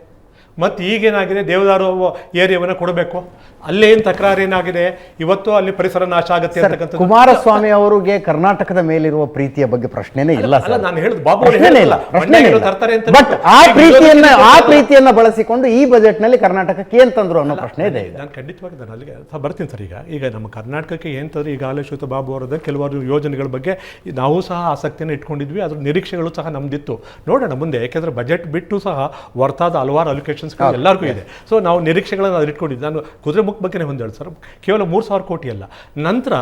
ಮತ್ತು ಈಗೇನಾಗಿದೆ? ದೇವದಾರು ಏರಿಯಾವನ್ನು ಕೊಡಬೇಕು. ಅಲ್ಲೇ ಏನು ತಕರಾರು ಏನಾಗಿದೆ? ಇವತ್ತು ಅಲ್ಲಿ ಪರಿಸರ ನಾಶ ಆಗುತ್ತೆ ಅಂತಕ್ಕಂಥ ಕುಮಾರಸ್ವಾಮಿ ಅವರಿಗೆ ಕರ್ನಾಟಕದ ಮೇಲಿರುವ ಪ್ರೀತಿಯ ಬಗ್ಗೆ ಪ್ರಶ್ನೆನೇ ಇಲ್ಲ ಅಲ್ಲ, ನಾನು ಹೇಳುದು ಬಾಬು ಇಲ್ಲ ತರ್ತಾರೆ ಅಂತ ಬಟ್ ಆ ಪ್ರೀತಿಯನ್ನ ಆ ಪ್ರೀತಿಯನ್ನ ಬಳಸಿಕೊಂಡು ಈ ಬಜೆಟ್ನಲ್ಲಿ ಕರ್ನಾಟಕಕ್ಕೆ ಏನ್ ತಂದ್ರು ಅನ್ನೋ ಪ್ರಶ್ನೆ ಇದೆ ನಾನು ಖಂಡಿತವಾಗಿ ನಾನು ಅಲ್ಲಿಗೆ ಬರ್ತೀನಿ ಸರ್ ಈಗ. ಈಗ ನಮ್ಮ ಕರ್ನಾಟಕಕ್ಕೆ ಏನು ತಂದ್ರೆ ಈಗ ಆಲೋಚಿತ ಬಾಬು ಅವರದ ಕೆಲವಾರು ಯೋಜನೆಗಳ ಬಗ್ಗೆ ನಾವು ಸಹ ಆಸಕ್ತಿಯನ್ನು ಇಟ್ಕೊಂಡಿದ್ವಿ ಅದ್ರ ನಿರೀಕ್ಷೆಗಳು ಸಹ ನಮ್ದಿತ್ತು. ನೋಡೋಣ ಮುಂದೆ ಯಾಕೆಂದ್ರೆ ಬಜೆಟ್ ಬಿಟ್ಟು ಸಹ ವರ್ತಾದ ಹಲವಾರು ಅಲೋಕೇಶನ್ಸ್ಗಳು ಎಲ್ಲರಿಗೂ ಇದೆ. ಸೊ ನಾವು ನಿರೀಕ್ಷೆಗಳನ್ನು ಅದ್ರ ಇಟ್ಕೊಂಡಿದ್ದೆ ನಾನು ಕುದುರೆ ಮುಖ ಬಗ್ಗೆ ಒಂದು ಹೇಳಿ ಸರ್. ಕೇವಲ ಮೂರು ಸಾವಿರ ಕೋಟಿ ಅಲ್ಲ. ನಂತರ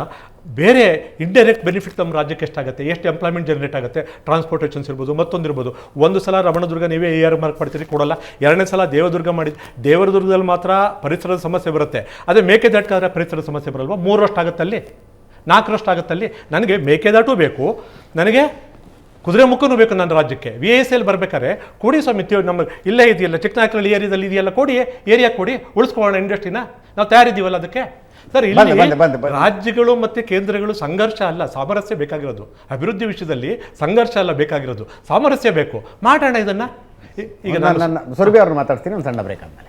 ಬೇರೆ ಇಂಡೈರೆಕ್ಟ್ ಬೆನಿಫಿಟ್ ನಮ್ಮ ರಾಜ್ಯಕ್ಕೆ ಎಷ್ಟಾಗುತ್ತೆ? ಎಷ್ಟು ಎಂಪ್ಲಾಯ್ಮೆಂಟ್ ಜನರೇಟ್ ಆಗುತ್ತೆ? ಟ್ರಾನ್ಸ್ಪೋರ್ಟೇಷನ್ಸ್ ಇರ್ಬೋದು ಮತ್ತೊಂದು ಇರ್ಬೋದು. ಒಂದು ಸಲ ರಮಣದುರ್ಗ ನೀವೇ ಎ ಆರ್ ಮಾರ್ಕ್ ಮಾಡ್ತೀರಿ ಕೊಡಲ್ಲ. ಎರಡನೇ ಸಲ ದೇವದುರ್ಗ ಮಾಡಿ ದೇವದುರ್ಗದಲ್ಲಿ ಮಾತ್ರ ಪರಿಸರದ ಸಮಸ್ಯೆ ಬರುತ್ತೆ. ಅದೇ ಮೇಕೆದಾಟ್ಕಾದ್ರೆ ಪರಿಸರದ ಸಮಸ್ಯೆ ಬರಲ್ವಾ? ಮೂರರಷ್ಟು ಆಗುತ್ತಲ್ಲಿ ನಾಲ್ಕರಷ್ಟು ಆಗುತ್ತಲ್ಲಿ ನನಗೆ ಮೇಕೆದಾಟು ಬೇಕು. ನನಗೆ ಕುದುರೆ ಮುಖನೂ ಬೇಕು ನನ್ನ ರಾಜ್ಯಕ್ಕೆ. ವಿ ಎಸ್ ಎಲ್ ಬರ್ಬೇಕಾದ್ರೆ ಕೊಡಿ ಸ್ವಾಮಿ ನಮ್ಮ ಇಲ್ಲೇ ಇದೆಯಲ್ಲ ಚಿಕ್ಕನಾಕಳ್ಳಿ ಏರಿಯಾದಲ್ಲಿ ಇದೆಯಲ್ಲ ಕೊಡಿ ಏರಿಯಾ ಕೊಡಿ ಉಳಿಸ್ಕೊಳ್ಳೋಣ ಇಂಡಸ್ಟ್ರಿನ ನಾವು ತಯಾರಿದ್ದೀವಲ್ಲ ಅದಕ್ಕೆ? ಸರ್ ಇಲ್ಲಿ. ರಾಜ್ಯಗಳು ಮತ್ತೆ ಕೇಂದ್ರಗಳು ಸಂಘರ್ಷ ಅಲ್ಲ ಸಾಮರಸ್ಯ ಬೇಕಾಗಿರೋದು. ಅಭಿವೃದ್ಧಿ ವಿಷಯದಲ್ಲಿ ಸಂಘರ್ಷ ಅಲ್ಲ ಬೇಕಾಗಿರೋದು. ಸಾಮರಸ್ಯ ಬೇಕು. ಮಾಡೋಣ ಇದನ್ನ. ಈಗ ನಾನು ನನ್ನ ಸುರಭಿ ಅವ್ರನ್ನ ಮಾತಾಡ್ತೀನಿ ಒಂದು ಸಣ್ಣ ಬ್ರೇಕ್ ಆದ್ಮೇಲೆ.